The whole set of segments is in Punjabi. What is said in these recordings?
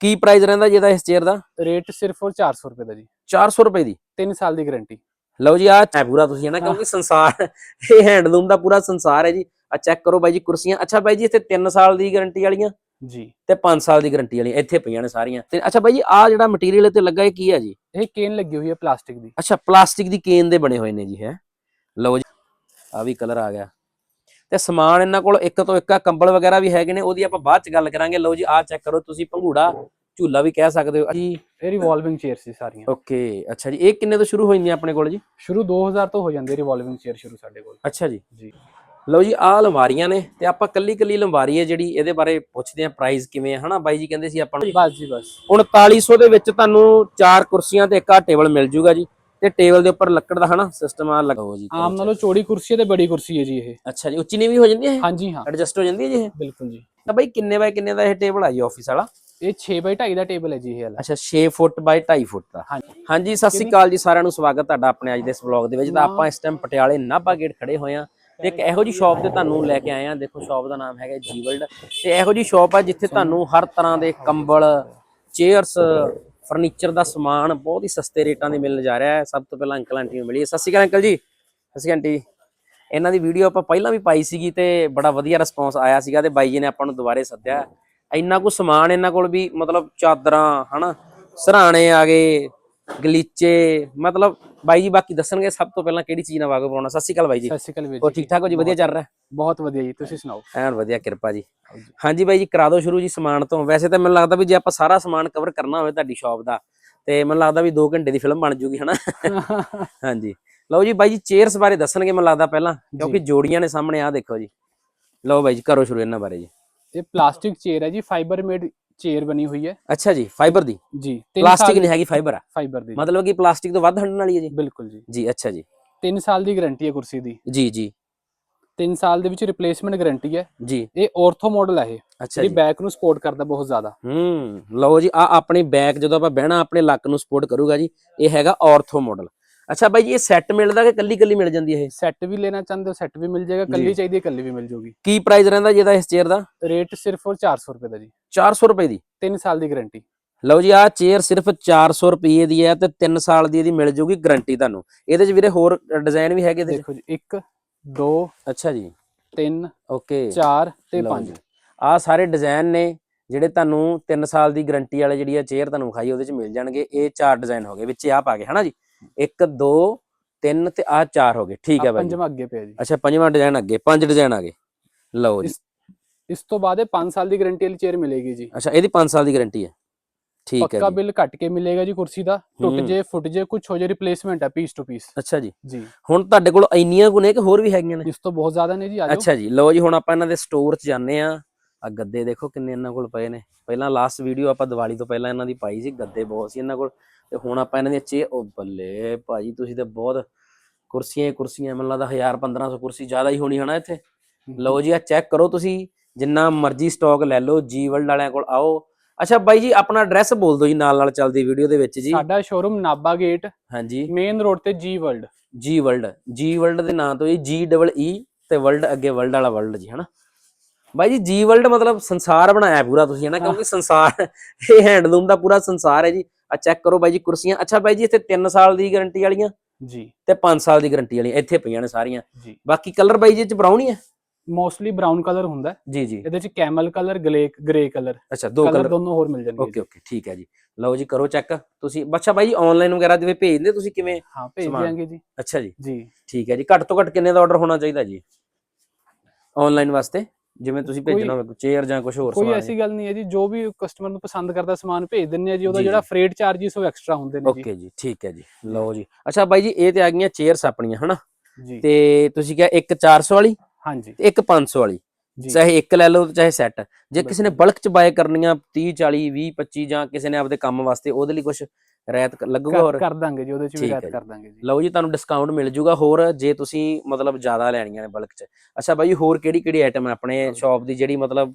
ਕੀ ਪ੍ਰਾਈਸ ਰਹਿੰਦਾ ਜੀ ਇਹਦਾ ਇਸ ਚੇਅਰ ਦਾ? ਰੇਟ ਸਿਰਫ ਉਹ 400 ਰੁਪਏ ਦਾ ਜੀ। 400 ਰੁਪਏ ਦੀ? 3 ਸਾਲ ਦੀ ਗਾਰੰਟੀ ਲਓ ਜੀ ਆ ਹੈ ਪੂਰਾ ਤੁਸੀਂ ਹੈ ਨਾ ਕਿਉਂਕਿ ਸੰਸਾਰ ਇਹ ਹੈਂਡਲੂਮ ਦਾ ਪੂਰਾ ਸੰਸਾਰ ਹੈ ਜੀ। ਆ ਚੈੱਕ ਕਰੋ ਬਾਈ ਜੀ ਕੁਰਸੀਆਂ। ਅੱਛਾ ਬਾਈ ਜੀ ਇੱਥੇ 3 ਸਾਲ ਦੀ ਗਾਰੰਟੀ ਵਾਲੀਆਂ ਜੀ। ਤੇ 5 ਸਾਲ ਦੀ ਗਾਰੰਟੀ ਵਾਲੀਆਂ ਇੱਥੇ ਪਈਆਂ ਨੇ ਸਾਰੀਆਂ। ਤੇ ਅੱਛਾ ਬਾਈ ਜੀ ਆ ਜਿਹੜਾ ਮਟੀਰੀਅਲ ਤੇ ਲੱਗਾ ਇਹ ਕੀ ਹੈ ਜੀ? ਇਹ ਕੇਨ ਲੱਗੀ ਹੋਈ ਹੈ ਪਲਾਸਟਿਕ ਦੀ। ਅੱਛਾ ਪਲਾਸਟਿਕ ਦੀ ਕੇਨ ਦੇ ਬਣੇ ਹੋਏ ਨੇ ਜੀ ਹੈ। ਲਓ ਜੀ ਆ ਵੀ ਕਲਰ ਆ ਗਿਆ। ਤੇ ਸਮਾਨ ਇਹਨਾਂ ਕੋਲ ਇੱਕ ਤੋਂ ਇੱਕ ਆ ਕੰਬਲ ਵਗੈਰਾ ਵੀ ਹੈਗੇ ਨੇ ਉਹਦੀ ਆਪਾਂ ਬਾਅਦ ਚ ਗੱਲ ਕਰਾਂਗੇ। ਲਓ ਜੀ ਆ ਚੈੱਕ ਕਰੋ ਤੁਸੀਂ ਭੰਗੂੜਾ ਝੂਲਾ ਵੀ ਕਹਿ ਸਕਦੇ ਹੋ। ਜੀ ਇਹ ਰਿਵੋਲਵਿੰਗ ਚੇਅਰ ਸੀ ਸਾਰੀਆਂ। ਓਕੇ ਅੱਛਾ ਜੀ ਇਹ ਕਿੰਨੇ ਤੋਂ ਸ਼ੁਰੂ ਹੋ ਜਾਂਦੀਆਂ ਆਪਣੇ ਕੋਲ ਜੀ? ਸ਼ੁਰੂ 2000 ਤੋਂ ਹੋ ਜਾਂਦੇ ਰਿਵੋਲਵਿੰਗ ਚੇਅਰ ਸ਼ੁਰੂ ਸਾਡੇ ਕੋਲ। ਅੱਛਾ ਜੀ। ਜੀ। ਲਓ ਜੀ ਆਹ ਅਲਮਾਰੀਆਂ ਨੇ ਤੇ ਆਪਾਂ ਕੱਲੀ ਕੱਲੀ ਅਲਮਾਰੀ ਹੈ ਜਿਹੜੀ ਇਹਦੇ ਬਾਰੇ ਪੁੱਛਦੇ ਆਂ ਪ੍ਰਾਈਸ ਕਿਵੇਂ ਹੈ ਹਨਾ? ਬਾਈ ਜੀ ਕਹਿੰਦੇ ਸੀ ਆਪਾਂ ਨੂੰ ਬਸ ਜੀ ਬਸ। 3900 ਦੇ ਵਿੱਚ ਤੁਹਾਨੂੰ ਚਾਰ ਕੁਰਸੀਆਂ ਤੇ ਇੱਕ ਆ ਟੇਬਲ ਮਿਲ ਜੂਗਾ ਜੀ। ਤੇ ਟੇਬਲ ਦੇ ਉੱਪਰ ਲੱਕੜ ਦਾ ਹਨਾ ਸਿਸਟਮ ਆ ਲਗਾਓ ਜੀ ਆਮ ਨਾਲੋਂ ਚੌੜੀ ਕੁਰਸੀ ਹੈ ਤੇ ਬੜੀ ਕੁਰਸੀ ਹੈ ਜੀ ਇਹ। ਅੱਛਾ ਜੀ ਉੱਚੀ ਨੀਵੀਂ ਹੋ ਜਾਂਦੀ ਹੈ ਹਾਂਜੀ ਹਾਂ। ਐਡਜਸਟ ਹੋ ਜਾਂਦੀ ਹੈ ਜੀ ਇਹ? ਬਿਲਕੁਲ ਜੀ। ਤਾਂ ਬਾਈ ਕਿੰਨੇ ਬਾਈ ਕਿੰਨੇ ਦਾ ਇਹ ਟੇਬਲ ਆ ਜੀ ਆਫਿਸ ਵਾਲਾ? ਇਹ 6 ਬਾਈ 2.5 ਦਾ ਟੇਬਲ ਹੈ ਜੀ ਇਹ ਵਾਲਾ। ਅੱਛਾ 6 ਫੁੱਟ ਬਾਈ 2.5 ਫੁੱਟ ਦਾ। ਹਾਂਜੀ। ਹਾਂਜੀ ਸਤਿ ਸ਼੍ਰੀ ਅਕਾਲ ਜੀ ਸਾਰਿਆਂ ਨੂੰ ਸਵਾਗਤ ਤੁਹਾਡਾ ਆਪਣੇ ਅੱਜ ਦੇ ਇਸ ਵਲੌਗ ਦੇ ਵਿੱਚ। ਤਾਂ ਆਪਾਂ ਇਸ ਟਾਈਮ ਪਟਿਆਲੇ ਨਾਭਾ ਗੇਟ ਖੜੇ ਹੋਏ ਆ ਤੇ ਇੱਕ ਇਹੋ ਜੀ ਸ਼ਾਪ ਤੇ ਤੁਹਾਨੂੰ ਲੈ ਕੇ ਆਏ ਆ ਦੇਖੋ ਸ਼ਾਪ ਦਾ ਨਾਮ ਹੈਗਾ ਜੀ ਵਰਲਡ ਤੇ ਇਹੋ ਜੀ ਸ਼ਾਪ ਆ ਜਿੱਥੇ ਤੁਹਾਨੂੰ ਹਰ ਤਰ੍ਹਾਂ ਦੇ ਕੰਬਲ ਚੇਅਰਸ ਫਰਨੀਚਰ ਦਾ ਸਮਾਨ ਬਹੁਤ ਹੀ ਸਸਤੇ ਰੇਟਾਂ ਦੇ ਮਿਲਣ ਜਾ ਰਿਹਾ ਹੈ। ਸਭ ਤੋਂ ਪਹਿਲਾਂ ਅੰਕਲ ਆਂਟੀ ਨੂੰ ਮਿਲੀਏ। ਸਤਿ ਸ਼੍ਰੀ ਅਕਾਲ ਅੰਕਲ ਜੀ। ਸਤਿ ਸ਼੍ਰੀ ਅਕਾਲ ਆਂਟੀ। ਇਹਨਾਂ ਦੀ ਵੀਡੀਓ ਆਪਾਂ ਪਹਿਲਾਂ ਵੀ ਪਾਈ ਸੀਗੀ ਤੇ ਬੜਾ ਵਧੀਆ ਰਿਸਪੌਂਸ ਆਇਆ ਸੀਗਾ ਤੇ ਬਾਈ ਜੀ ਨੇ ਆਪਾਂ ਨੂੰ ਦੁਬਾਰੇ ਸੱਦਿਆ। ਇੰਨਾ ਕੁ ਸਮਾਨ ਇਹਨਾਂ ਕੋਲ ਵੀ ਮਤਲਬ ਚਾਦਰਾਂ, ਹਨਾ, ਸਰਾਣੇ ਆ ਗਏ ਗਲੀਚੇ ਮਤਲਬ ਬਾਈ ਜੀ ਬਾਕੀ ਦੱਸਣਗੇ ਸਭ ਤੋਂ ਪਹਿਲਾਂ ਕਿਹੜੀ ਚੀਜ਼ ਨਾਲ ਵਾਗੂ ਪਾਉਣਾ ਸਤਿ ਸ਼੍ਰੀ ਅਕਾਲ ਬਾਈ ਜੀ। ਸਤਿ ਸ਼੍ਰੀ ਅਕਾਲ ਵੀਰ ਹੋਰ ਠੀਕ ਠਾਕ ਹੋ ਜੀ? ਵਧੀਆ ਚੱਲ ਰਿਹਾ? ਬਹੁਤ ਵਧੀਆ ਜੀ। ਤੁਸੀਂ ਸੁਣਾਓ? ਐਨ ਵਧੀਆ ਕਿਰਪਾ ਜੀ। ਹਾਂਜੀ। ਬਾਈ ਜੀ ਕਰਾ ਦਿਓ ਸ਼ੁਰੂ ਜੀ ਸਮਾਨ ਤੋਂ। ਵੈਸੇ ਤਾਂ ਮੈਨੂੰ ਲੱਗਦਾ ਵੀ ਜੇ ਆਪਾਂ ਸਾਰਾ ਸਮਾਨ ਕਵਰ ਕਰਨਾ ਹੋਵੇ ਤੁਹਾਡੀ ਸ਼ਾਪ ਦਾ ਤੇ ਮੈਨੂੰ ਲੱਗਦਾ ਵੀ 2 ਘੰਟੇ ਦੀ ਫਿਲਮ ਬਣ ਜੂਗੀ ਹਨਾ? ਹਾਂਜੀ। ਲਓ ਜੀ ਬਾਈ ਜੀ ਚੇਅਰਸ ਬਾਰੇ ਦੱਸਣਗੇ ਮੈਨੂੰ ਲੱਗਦਾ ਪਹਿਲਾਂ ਕਿਉਂਕਿ ਜੋੜੀਆਂ ਨੇ ਸਾਹਮਣੇ ਆ ਦੇਖੋ ਜੀ। ਲਓ ਬਾਈ ਜੀ ਕਰੋ ਸ਼ੁਰੂ ਇਹਨਾਂ ਬਾਰੇ ਜੀ। ਇਹ ਪਲਾਸਟਿਕ ਚੇਅਰ ਹੈ ਜੀ ਫਾਈਬਰ ਮੇਡ ਚੇਅਰ ਬਣੀ ਹੋਈ ਹੈ। ਅੱਛਾ ਜੀ ਫਾਈਬਰ ਦੀ? ਜੀ ਪਲਾਸਟਿਕ ਨਹੀਂ ਹੈਗੀ ਫਾਈਬਰ ਆ? ਫਾਈਬਰ ਦੀ। ਮਤਲਬ ਕਿ ਪਲਾਸਟਿਕ ਤੋਂ ਵੱਧ ਹੰਡਣ ਵਾਲੀ ਹੈ ਜੀ? ਬਿਲਕੁਲ ਜੀ। ਜੀ ਅੱਛਾ ਜੀ। 3 ਸਾਲ ਦੀ ਗਾਰੰਟੀ ਹੈ ਕੁਰਸੀ ਦੀ। ਜੀ ਜੀ। 3 ਸਾਲ ਦੇ ਵਿੱਚ ਰਿਪਲੇਸਮੈਂਟ ਗਾਰੰਟੀ ਹੈ। ਜੀ। ਇਹ ਔਰਥੋ ਮਾਡਲ ਹੈ ਇਹ। ਜਿਹੜੀ ਜੀ। ਬੈਕ ਨੂੰ ਸਪੋਰਟ ਕਰਦਾ ਬਹੁਤ ਜ਼ਿਆਦਾ। ਹੂੰ ਲਓ ਜੀ ਆ ਆਪਣੇ ਬੈਕ ਜਦੋਂ ਆਪਾਂ ਬਹਿਣਾ ਆਪਣੇ ਲੱਕ ਨੂੰ ਸਪੋਰਟ ਕਰੂਗਾ ਜੀ ਇਹ ਹੈਗਾ ਆਰਥੋ ਮਾਡਲ ਅੱਛਾ ਬਾਈ ਜੀ ਇਹ ਸੈੱਟ ਮਿਲਦਾ ਕਿ ਕੱਲੀ ਕੱਲੀ ਮਿਲ ਜਾਂਦੀ ਹੈ ਇਹ? ਸੈੱਟ ਵੀ ਲੈਣਾ ਚਾਹੁੰਦੇ ਹੋ ਸੈੱਟ ਵੀ ਮਿਲ ਜਾਏਗਾ ਕੱਲੀ ਚਾਹੀਦੀ ਹੈ ਕੱਲੀ ਵੀ ਮਿਲ ਜਾਊਗੀ ਕੀ ਪ੍ਰਾਈਸ ਰਹਿੰਦਾ ਜੀ ਇਹਦਾ ਇਸ ਚੇਅਰ ਦਾ? ਰੇਟ ਸਿਰਫ ਉਹ 400 ਰੁਪਏ ਦਾ ਜੀ। 400 ਰੁਪਏ ਦੀ? 3 ਸਾਲ ਦੀ ਗਾਰੰਟੀ ਲਓ ਜੀ ਆ ਚੇਅਰ ਸਿਰਫ 400 ਰੁਪਏ ਦੀ ਹੈ ਤੇ 3 ਸਾਲ ਦੀ ਇਹਦੀ ਮਿਲ ਜੂਗੀ ਗਾਰੰਟੀ ਤੁਹਾਨੂੰ। ਇਹਦੇ 'ਚ ਵੀਰੇ ਹੋਰ ਡਿਜ਼ਾਈਨ ਵੀ ਹੈਗੇ ਦੇਖੋ ਜੀ 1 2 ਅੱਛਾ ਜੀ। 3 ਓਕੇ। 4 ਤੇ ਲਓ 5 ਜੀ। ਆ ਸਾਰੇ ਡਿਜ਼ਾਈਨ ਨੇ ਜਿਹੜੇ ਤੁਹਾਨੂੰ 3 ਸਾਲ ਦੀ ਗਾਰੰਟੀ ਵਾਲੇ ਜਿਹੜੀ ਆ ਚੇਅਰ ਤੁਹਾਨੂੰ ਵਿਖਾਈ ਉਹਦੇ 'ਚ ਮਿਲ ਜਾਣਗੇ। ਇਹ ਚਾਰ ਡਿਜ਼ਾਈਨ ਹੋ ਗਏ ਵਿੱਚ ਆ ਪਾ ਕੇ ਹਨਾ ਜੀ? 1 2 3 ਤੇ ਆ ਚਾਰ ਹੋ ਗਏ। ਠੀਕ ਹੈ ਬਾਈ। ਪੰਜਵਾਂ ਅੱਗੇ ਪਿਆ ਜੀ। ਅੱਛਾ ਪੰਜਵਾਂ ਡਿਜ਼ਾਈਨ ਅੱਗੇ ਪੰਜ ਡਿਜ਼ਾਈਨ ਆ ਗਏ। ਲਓ ਜੀ। ਇਸ- ਤੋਂ ਬਾਅਦ ਇਹ 5 ਸਾਲ ਦੀ ਗਾਰੰਟੀ ਵਾਲੀ ਚੇਅਰ ਮਿਲੇਗੀ ਜੀ। ਅੱਛਾ ਇਹਦੀ 5 ਸਾਲ ਦੀ ਗਾਰੰਟੀ ਹੈ। ਠੀਕ ਹੈ ਪੱਕਾ ਬਿੱਲ ਕੱਟ ਕੇ ਮਿਲੇਗਾ ਜੀ ਕੁਰਸੀ ਦਾ। ਟੁੱਟ। ਜੇ ਫੁੱਟ ਜੇ ਕੁਝ ਹੋ ਜੇ ਰਿਪਲੇਸਮੈਂਟ ਹੈ ਪੀਸ ਟੂ ਪੀਸ ਅੱਛਾ ਜੀ। ਜੀ। ਹੁਣ ਤੁਹਾਡੇ ਕੋਲ ਇੰਨੀਆਂ ਕੁ ਨੇ ਕਿ ਹੋਰ ਵੀ ਹੈਗੀਆਂ ਨੇ? ਇਸ ਤੋਂ ਬਹੁਤ ਜ਼ਿਆਦਾ ਨੇ ਜੀ ਆ ਜਾਓ। ਅੱਛਾ ਜੀ। ਲਓ ਜੀ ਹੁਣ ਆਪਾਂ ਇਹਨਾਂ ਦੇ ਸਟੋਰ 'ਚ ਜਾਂਦੇ ਆ ਆ ਗੱਦੇ ਦੇਖੋ ਕਿੰਨੇ ਇਹਨਾਂ ਕੋਲ ਪਏ ਨੇ। ਪਹਿਲਾਂ ਲਾਸਟ ਵੀਡੀਓ ਆਪਾਂ ਦੀਵਾਲੀ ਤੋਂ ਪਹਿਲਾਂ ਇਹਨਾਂ ਦੀ ਪਾਈ ਸੀ ਗੱਦੇ ਬਹੁਤ ਸੀ ਇਹਨਾਂ ਕੋਲ। ਤੇ ਹੁਣ ਆਪਾਂ ਇਹਨਾਂ ਦੀਆਂ ਚੇ ਉਹ ਬੱਲੇ ਭਾਜੀ ਤੁਸੀਂ ਤੇ ਬਹੁਤ ਕੁਰਸੀਆਂ ਹੀ ਕੁਰਸੀਆਂ ਮੈਨੂੰ ਲੱਗਦਾ 1000 1500 ਕੁਰਸੀ ਜ਼ਿਆਦਾ ਹੀ ਹੋਣੀ ਹਨਾ ਇੱਥੇ। ਲਓ ਜੀ ਆ ਚੈੱਕ ਕਰੋ ਤੁਸੀਂ ਜਿੰਨਾ ਮਰਜ਼ੀ ਸਟਾਕ ਲੈ ਲਓ ਜੀ ਵਰਲਡ ਵਾਲਿਆਂ ਕੋਲ ਆਓ। ਅੱਛਾ ਬਾਈ ਜੀ ਆਪਣਾ ਐਡਰੈਸ ਬੋਲ ਦਿਓ ਜੀ ਨਾਲ ਨਾਲ ਚੱਲਦੀ ਵੀਡੀਓ ਦੇ ਵਿੱਚ ਜੀ। ਸਾਡਾ ਸ਼ੋਰੂਮ ਨਾਬਾ ਗੇਟ ਹਾਂਜੀ। ਮੇਨ ਰੋਡ ਤੇ ਜੀ ਵਰਲਡ ਜੀ ਵਰਲਡ ਜੀ ਵਰਲਡ ਦੇ ਨਾਂ ਤੋਂ ਜੀ ਜੀ ਡਬਲ ਈ ਤੇ ਵਰਲਡ ਅੱਗੇ ਵਰਲਡ ਵਾਲਾ ਵਰਲਡ ਜੀ ਹਨਾ। ਬਾਈ ਜੀ ਜੀ ਵਰਲਡ ਮਤਲਬ ਸੰਸਾਰ ਬਣਾਇਆ ਪੂਰਾ ਤੁਸੀਂ ਹਨਾ ਕਿਉਂਕਿ ਸੰਸਾਰ ਇਹ ਹੈਂਡਲੂਮ ਦਾ ਪੂਰਾ ਸੰਸਾਰ ਹੈ ਜੀ। ਆ ਚੈੱਕ ਕਰੋ ਬਾਈ ਜੀ ਕੁਰਸੀਆਂ। ਅੱਛਾ ਬਾਈ ਜੀ ਇੱਥੇ 3 ਸਾਲ ਦੀ ਗਾਰੰਟੀ ਵਾਲੀਆਂ ਜੀ। ਤੇ 5 ਸਾਲ ਦੀ ਗਾਰੰਟੀ ਵਾਲੀਆਂ ਇੱਥੇ ਪਈਆਂ ਨੇ ਸਾਰੀਆਂ। ਜੀ। ਬਾਕੀ ਕਲਰ ਬਾਈ ਜੀ ਇਹ ਚ ਬਰਾਊਨ ਹੀ ਹੈ? ਮੋਸਟਲੀ ਬ੍ਰਾਊਨ ਕਲਰ ਹੁੰਦਾ। ਜੀ ਜੀ। ਇਹਦੇ ਚ ਕੈਮਲ ਕਲਰ ਗਲੇ ਗ੍ਰੇ ਕਲਰ ਅੱਛਾ ਦੋ ਕਲਰ ਦੋਨੋਂ ਹੋਰ ਮਿਲ ਜਾਣਗੇ ਓਕੇ ਓਕੇ ਠੀਕ ਹੈ ਜੀ। ਲਓ ਜੀ ਕਰੋ ਚੈੱਕ ਤੁਸੀਂ ਅੱਛਾ ਬਾਈ ਜੀ ਆਨਲਾਈਨ ਵਗੈਰਾ ਜਿਵੇਂ ਭੇਜਦੇ ਤੁਸੀਂ ਕਿਵੇਂ ਹਾਂ ਭੇਜ। ਦਿਆਂਗੇ ਜੀ। ਅੱਛਾ ਜੀ। ਜੀ। ਠੀਕ ਹੈ ਜੀ। ਘੱਟ ਤੋਂ ਘੱਟ ਕਿੰਨੇ ਦਾ ਆਰਡਰ ਹੋਣਾ ਚਾਹੀਦਾ ਜੀ? ਆਨਲਾਈਨ ਵਾਸਤੇ? ਜਿਵੇਂ ਤੁਸੀਂ ਭੇਜਣਾ ਹੋਵੇ ਚੇਅਰ ਜਾਂ ਕੁਝ ਹੋਰ ਕੋਈ ਐਸੀ ਗੱਲ ਨਹੀਂ ਹੈ ਜੀ ਜੋ ਵੀ ਕਸਟਮਰ ਨੂੰ ਪਸੰਦ ਕਰਦਾ ਸਮਾਨ ਭੇਜ ਦਿੰਨੇ ਆ ਜੀ ਉਹਦਾ ਜਿਹੜਾ। ਫਰੇਟ ਚਾਰजेस ਉਹ ਐਕਸਟਰਾ ਹੁੰਦੇ ਨੇ ਜੀ। ਓਕੇ ਜੀ ਠੀਕ ਹੈ ਜੀ। ਲਓ ਜੀ। ਅੱਛਾ ਬਾਈ ਜੀ ਇਹ ਤੇ ਆ ਗਈਆਂ ਚੇਅਰਸ ਆਪਣੀਆਂ ਹਨਾ? ਜੀ। ਤੇ ਤੁਸੀਂ ਕਿਹਾ ਇੱਕ 400 ਵਾਲੀ ਹਾਂਜੀ। ਇੱਕ 500 ਵਾਲੀ ਚਾਹੇ ਇੱਕ ਲੈ ਲਓ ਚਾਹੇ ਸੈੱਟ ਜੇ। ਕਿਸੇ ਨੇ ਬਲਕ ਚ ਬਾਏ ਕਰਨੀਆਂ 30 40 20 25 ਜਾਂ ਕਿਸੇ ਨੇ ਆਪਦੇ ਕੰਮ ਵਾਸਤੇ ਉਹਦੇ ਲਈ ਕੁਝ ਰਾਇਤ ਲੱਗੂਗਾ ਹੋਰ? ਕਰ ਦਾਂਗੇ ਜੀ ਉਹਦੇ ਚ ਵੀ ਰਾਇਤ। ਕਰ ਦਾਂਗੇ ਜੀ। ਲਓ ਜੀ ਤੁਹਾਨੂੰ ਡਿਸਕਾਊਂਟ ਮਿਲ ਜੂਗਾ। ਹੋਰ ਜੇ ਤੁਸੀਂ ਮਤਲਬ ਜ਼ਿਆਦਾ ਲੈਣੀਆਂ ਨੇ ਬਲਕ ਚ। ਅੱਛਾ ਬਾਈ ਹੋਰ ਕਿਹੜੀ ਕਿਹੜੀ ਆਈਟਮ ਹੈ ਆਪਣੇ ਸ਼ਾਪ ਦੀ ਜਿਹੜੀ ਮਤਲਬ